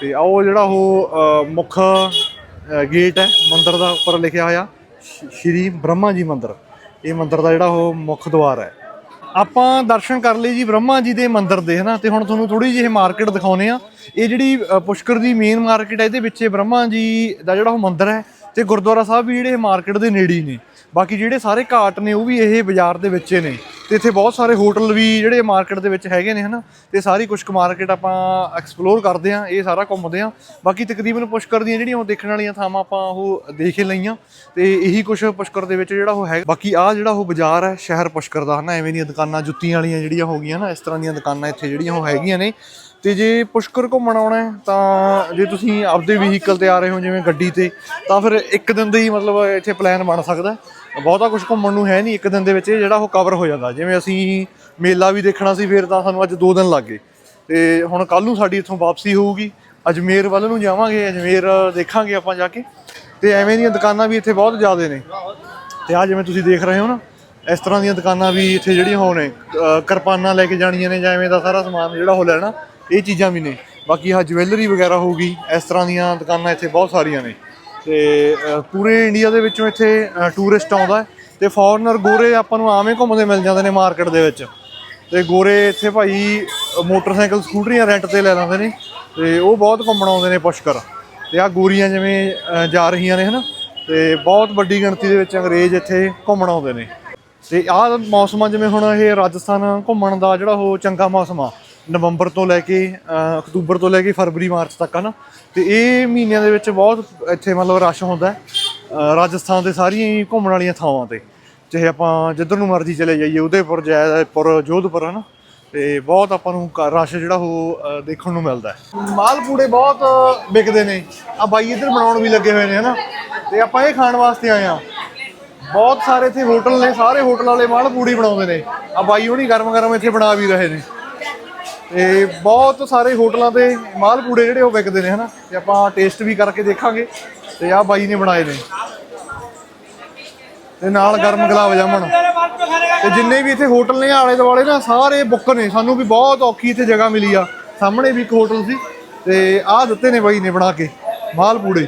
ਤੇ ਆਹ ਉਹ ਜਿਹੜਾ ਉਹ ਅ, ਮੁੱਖ ਅ, ਗੇਟ ਹੈ ਮੰਦਿਰ ਦਾ ਉੱਪਰ ਲਿਖਿਆ ਹੋਇਆ ਸ਼- ਸ਼੍ਰੀ ਬ੍ਰਹਮਾ ਜੀ ਮੰਦਿਰ। ਇਹ ਮੰਦਿਰ ਦਾ ਜਿਹੜਾ ਉਹ ਮੁੱਖ ਦੁਆਰ ਹੈ। ਆਪਾਂ ਦਰਸ਼ਨ ਕਰ ਲਈ ਜੀ ਬ੍ਰਹਮਾ ਜੀ ਦੇ ਮੰਦਿਰ ਦੇ ਹਨਾ? ਤੇ ਹੁਣ ਤੁਹਾਨੂੰ ਥੋੜੀ ਜਿਹੀ ਇਹ ਮਾਰਕੀਟ ਦਿਖਾਉਨੇ ਆ। ਇਹ ਜਿਹੜੀ ਅ, ਪੁਸ਼ਕਰ ਦੀ ਮੇਨ ਮਾਰਕੀਟ ਹੈ ਇਹਦੇ ਵਿੱਚ ਇਹ ਬ੍ਰਹਮਾ ਜੀ ਦਾ ਜਿਹੜਾ ਉਹ ਮੰਦਿਰ ਹੈ ਤੇ ਗੁਰਦੁਆਰਾ ਸਾਹਿਬ ਵੀ ਜਿਹੜੇ ਇਹ ਮਾਰਕੀਟ ਦੇ ਨੇੜੇ ਹੀ ਨੇ। ਬਾਕੀ ਜਿਹੜੇ ਸਾਰੇ ਘਾਟ ਨੇ ਉਹ ਵੀ ਇਹ ਬਾਜ਼ਾਰ ਦੇ ਵਿੱਚ ਨੇ। ਤੇ ਇੱਥੇ ਬਹੁਤ ਸਾਰੇ ਹੋਟਲ ਵੀ ਜਿਹੜੇ ਮਾਰਕੀਟ ਦੇ ਵਿੱਚ ਹੈਗੇ ਨੇ, ਹਨਾ? ਤੇ ਸਾਰੀ ਕੁਝ ਕੁ ਮਾਰਕੀਟ ਆਪਾਂ ਐਕਸਪਲੋਰ ਕਰਦੇ ਆ ਇਹ ਸਾਰਾ ਘੁੰਮਦੇ ਆ ਬਾਕੀ ਤਕਰੀਬਨ ਪੁਸ਼ਕਰ ਦੀਆਂ ਜਿਹੜੀਆਂ ਉਹ ਦੇਖਣ ਵਾਲੀਆਂ ਥਾਵਾਂ ਆਪਾਂ ਉਹ ਦੇਖ ਹੀ ਲਈਆਂ। ਤੇ ਇਹੀ ਕੁਛ ਪੁਸ਼ਕਰ ਦੇ ਵਿੱਚ ਜਿਹੜਾ ਉਹ ਹੈ ਬਾਕੀ ਆ ਜਿਹੜਾ ਉਹ ਬਾਜ਼ਾਰ ਹੈ, ਸ਼ਹਿਰ ਪੁਸ਼ਕਰ ਦਾ, ਹਨਾ? ਐਵੇਂ ਦੀਆਂ ਦੁਕਾਨਾਂ, ਜੁੱਤੀਆਂ ਵਾਲੀਆਂ ਜਿਹੜੀਆਂ ਹੋ ਗਈਆਂ ਨਾ ਇਸ ਤਰ੍ਹਾਂ ਦੀਆਂ ਦੁਕਾਨਾਂ ਇੱਥੇ ਜਿਹੜੀਆਂ ਉਹ ਹੈਗੀਆਂ ਨੇ। ਤੇ ਜੇ ਪੁਸ਼ਕਰ ਘੁੰਮਣ ਆਉਣਾ ਹੈ, ਤਾਂ ਜੇ ਤੁਸੀਂ ਆਪਦੇ ਵਹੀਕਲ ਤੇ ਆ ਰਹੇ ਹੋ, ਜਿਵੇਂ ਗੱਡੀ ਤੇ, ਤਾਂ ਫਿਰ ਇੱਕ ਦਿਨ ਦਾ ਹੀ ਮਤਲਬ ਇੱਥੇ ਪਲਾਨ ਬਣ ਸਕਦਾ ਬਹੁਤਾ ਕੁਝ ਘੁੰਮਣ ਨੂੰ ਹੈ ਨਹੀਂ ਇੱਕ ਦਿਨ ਦੇ ਵਿੱਚ, ਇਹ ਜਿਹੜਾ ਉਹ ਕਵਰ ਹੋ ਜਾਂਦਾ। ਜਿਵੇਂ ਅਸੀਂ ਮੇਲਾ ਵੀ ਦੇਖਣਾ ਸੀ ਫਿਰ ਤਾਂ ਸਾਨੂੰ ਅੱਜ 2 ਦਿਨ ਲੱਗ ਗਏ। ਤੇ ਹੁਣ ਕੱਲ ਨੂੰ ਸਾਡੀ ਇੱਥੋਂ ਵਾਪਸੀ ਹੋਊਗੀ। ਅਜਮੇਰ ਵੱਲ ਨੂੰ ਜਾਵਾਂਗੇ, ਅਜਮੇਰ ਦੇਖਾਂਗੇ ਆਪਾਂ ਜਾ ਕੇ। ਤੇ ਐਵੇਂ ਦੀਆਂ ਦੁਕਾਨਾਂ ਵੀ ਇੱਥੇ ਬਹੁਤ ਜ਼ਿਆਦੇ ਨੇ। ਤੇ ਆ ਜਿਵੇਂ ਤੁਸੀਂ ਦੇਖ ਰਹੇ ਹੋ ਨਾ, ਇਸ ਤਰ੍ਹਾਂ ਦੀਆਂ ਦੁਕਾਨਾਂ ਵੀ ਇੱਥੇ ਜਿਹੜੀਆਂ ਹੋ ਨੇ ਕਿਰਪਾਨਾਂ ਲੈ ਕੇ ਜਾਣੀਆਂ ਨੇ ਜਾਂ ਐਵੇਂ ਦਾ ਸਾਰਾ ਸਮਾਨ ਜਿਹੜਾ ਉਹ ਲੈਣਾ, ਇਹ ਚੀਜ਼ਾਂ ਵੀ ਨੇ। ਬਾਕੀ ਆਹ ਜਵੈਲਰੀ ਵਗੈਰਾ ਹੋਊਗੀ, ਇਸ ਤਰ੍ਹਾਂ ਦੀਆਂ ਦੁਕਾਨਾਂ ਇੱਥੇ ਬਹੁਤ ਸਾਰੀਆਂ ਨੇ। ਤੇ ਪੂਰੇ ਇੰਡੀਆ ਦੇ ਵਿੱਚੋਂ ਇੱਥੇ ਟੂਰਿਸਟ ਆਉਂਦਾ ਹੈ ਤੇ ਫੋਰਨਰ ਗੋਰੇ ਆਪਾਂ ਨੂੰ ਆਵੇਂ ਘੁੰਮਦੇ ਮਿਲ ਜਾਂਦੇ ਨੇ ਮਾਰਕੀਟ ਦੇ ਵਿੱਚ। ਤੇ ਗੋਰੇ ਇੱਥੇ ਭਾਈ ਅ, ਮੋਟਰਸਾਈਕਲ ਸਕੂਟਰੀਆਂ ਰੈਂਟ ਤੇ ਲੈ ਲੈਂਦੇ ਨੇ ਤੇ ਉਹ ਬਹੁਤ ਘੁੰਮਣ ਆਉਂਦੇ ਨੇ ਪੁਸ਼ਕਰ। ਤੇ ਆ ਗੋਰੀਆਂ ਜਿਵੇਂ ਜਾ ਰਹੀਆਂ ਨੇ ਹਨਾ? ਤੇ ਬਹੁਤ ਵੱਡੀ ਗਿਣਤੀ ਦੇ ਵਿੱਚ ਅੰਗਰੇਜ਼ ਇੱਥੇ ਘੁੰਮਣ ਆਉਂਦੇ ਨੇ। ਤੇ ਆਹ ਮੌਸਮ ਆ ਜਿਵੇਂ ਹੁਣ ਇਹ ਰਾਜਸਥਾਨ ਘੁੰਮਣ ਦਾ ਜਿਹੜਾ ਉਹ ਚੰਗਾ ਮੌਸਮ ਆ। ਨਵੰਬਰ ਤੋਂ ਲੈ ਕੇ ਅਕਤੂਬਰ ਤੋਂ ਲੈ ਕੇ ਫਰਵਰੀ, ਮਾਰਚ ਤੱਕ ਹਨਾ? ਤੇ ਇਹ ਮਹੀਨਿਆਂ ਦੇ ਵਿੱਚ ਬਹੁਤ ਇੱਥੇ ਮਤਲਬ ਰਸ਼ ਹੁੰਦਾ ਹੈ। ਰਾਜਸਥਾਨ ਦੇ ਸਾਰੀਆਂ ਹੀ ਘੁੰਮਣ ਵਾਲੀਆਂ ਥਾਵਾਂ ਤੇ। ਚਾਹੇ ਆਪਾਂ ਜਿੱਧਰ ਨੂੰ ਮਰਜ਼ੀ ਚਲੇ ਜਾਈਏ, ਉਦੈਪੁਰ, ਜੈਪੁਰ, ਜੋਧਪੁਰ ਹਨਾ? ਤੇ ਬਹੁਤ ਆਪਾਂ ਨੂੰ ਕ- ਰਸ਼ ਜਿਹੜਾ ਉਹ ਦੇਖਣ ਨੂੰ ਮਿਲਦਾ ਹੈ। ਮਾਲਪੂੜੇ ਬਹੁਤ ਵਿਕਦੇ ਨੇ। ਆ ਬਾਈ ਇੱਧਰ ਬਣਾਉਣ ਵੀ ਲੱਗੇ ਹੋਏ ਨੇ ਹਨਾ? ਤੇ ਆਪਾਂ ਇਹ ਖਾਣ ਵਾਸਤੇ ਆਏ ਆ ਬਹੁਤ ਸਾਰੇ ਇੱਥੇ ਹੋਟਲ ਨੇ, ਸਾਰੇ ਹੋਟਲ ਵਾਲੇ ਮਾਲ ਪੂੜੀ ਬਣਾਉਂਦੇ ਨੇ। ਆ ਬਾਈ ਹੁਣੀ ਗਰਮ ਗਰਮ ਇੱਥੇ ਬਣਾ ਵੀ ਰਹੇ ਨੇ। ਤੇ ਬਹੁਤ ਸਾਰੇ ਹੋਟਲਾਂ ਤੇ ਮਾਲ ਪੂੜੇ ਜਿਹੜੇ ਉਹ ਵਿਕਦੇ ਨੇ, ਹਨਾ? ਤੇ ਆਪਾਂ ਟੇਸਟ ਵੀ ਕਰਕੇ ਦੇਖਾਂਗੇ ਤੇ ਆ ਬਾਈ ਨੇ ਬਣਾਏ ਨੇ। ਤੇ ਨਾਲ ਗਰਮ ਗੁਲਾਬ ਜਾਮਣ। ਤੇ ਜਿੰਨੇ ਵੀ ਇੱਥੇ ਹੋਟਲ ਨੇ ਆਲੇ ਦੁਆਲੇ ਨਾ, ਸਾਰੇ ਬੁੱਕ ਨੇ। ਸਾਨੂੰ ਵੀ ਬਹੁਤ ਔਖੀ ਇੱਥੇ ਜਗ੍ਹਾ ਮਿਲੀ ਆ। ਸਾਹਮਣੇ ਵੀ ਇੱਕ ਹੋਟਲ ਸੀ ਤੇ ਆਹ ਦਿੱਤੇ ਨੇ ਬਾਈ ਨੇ ਬਣਾ ਕੇ, ਮਾਲ ਪੂੜੇ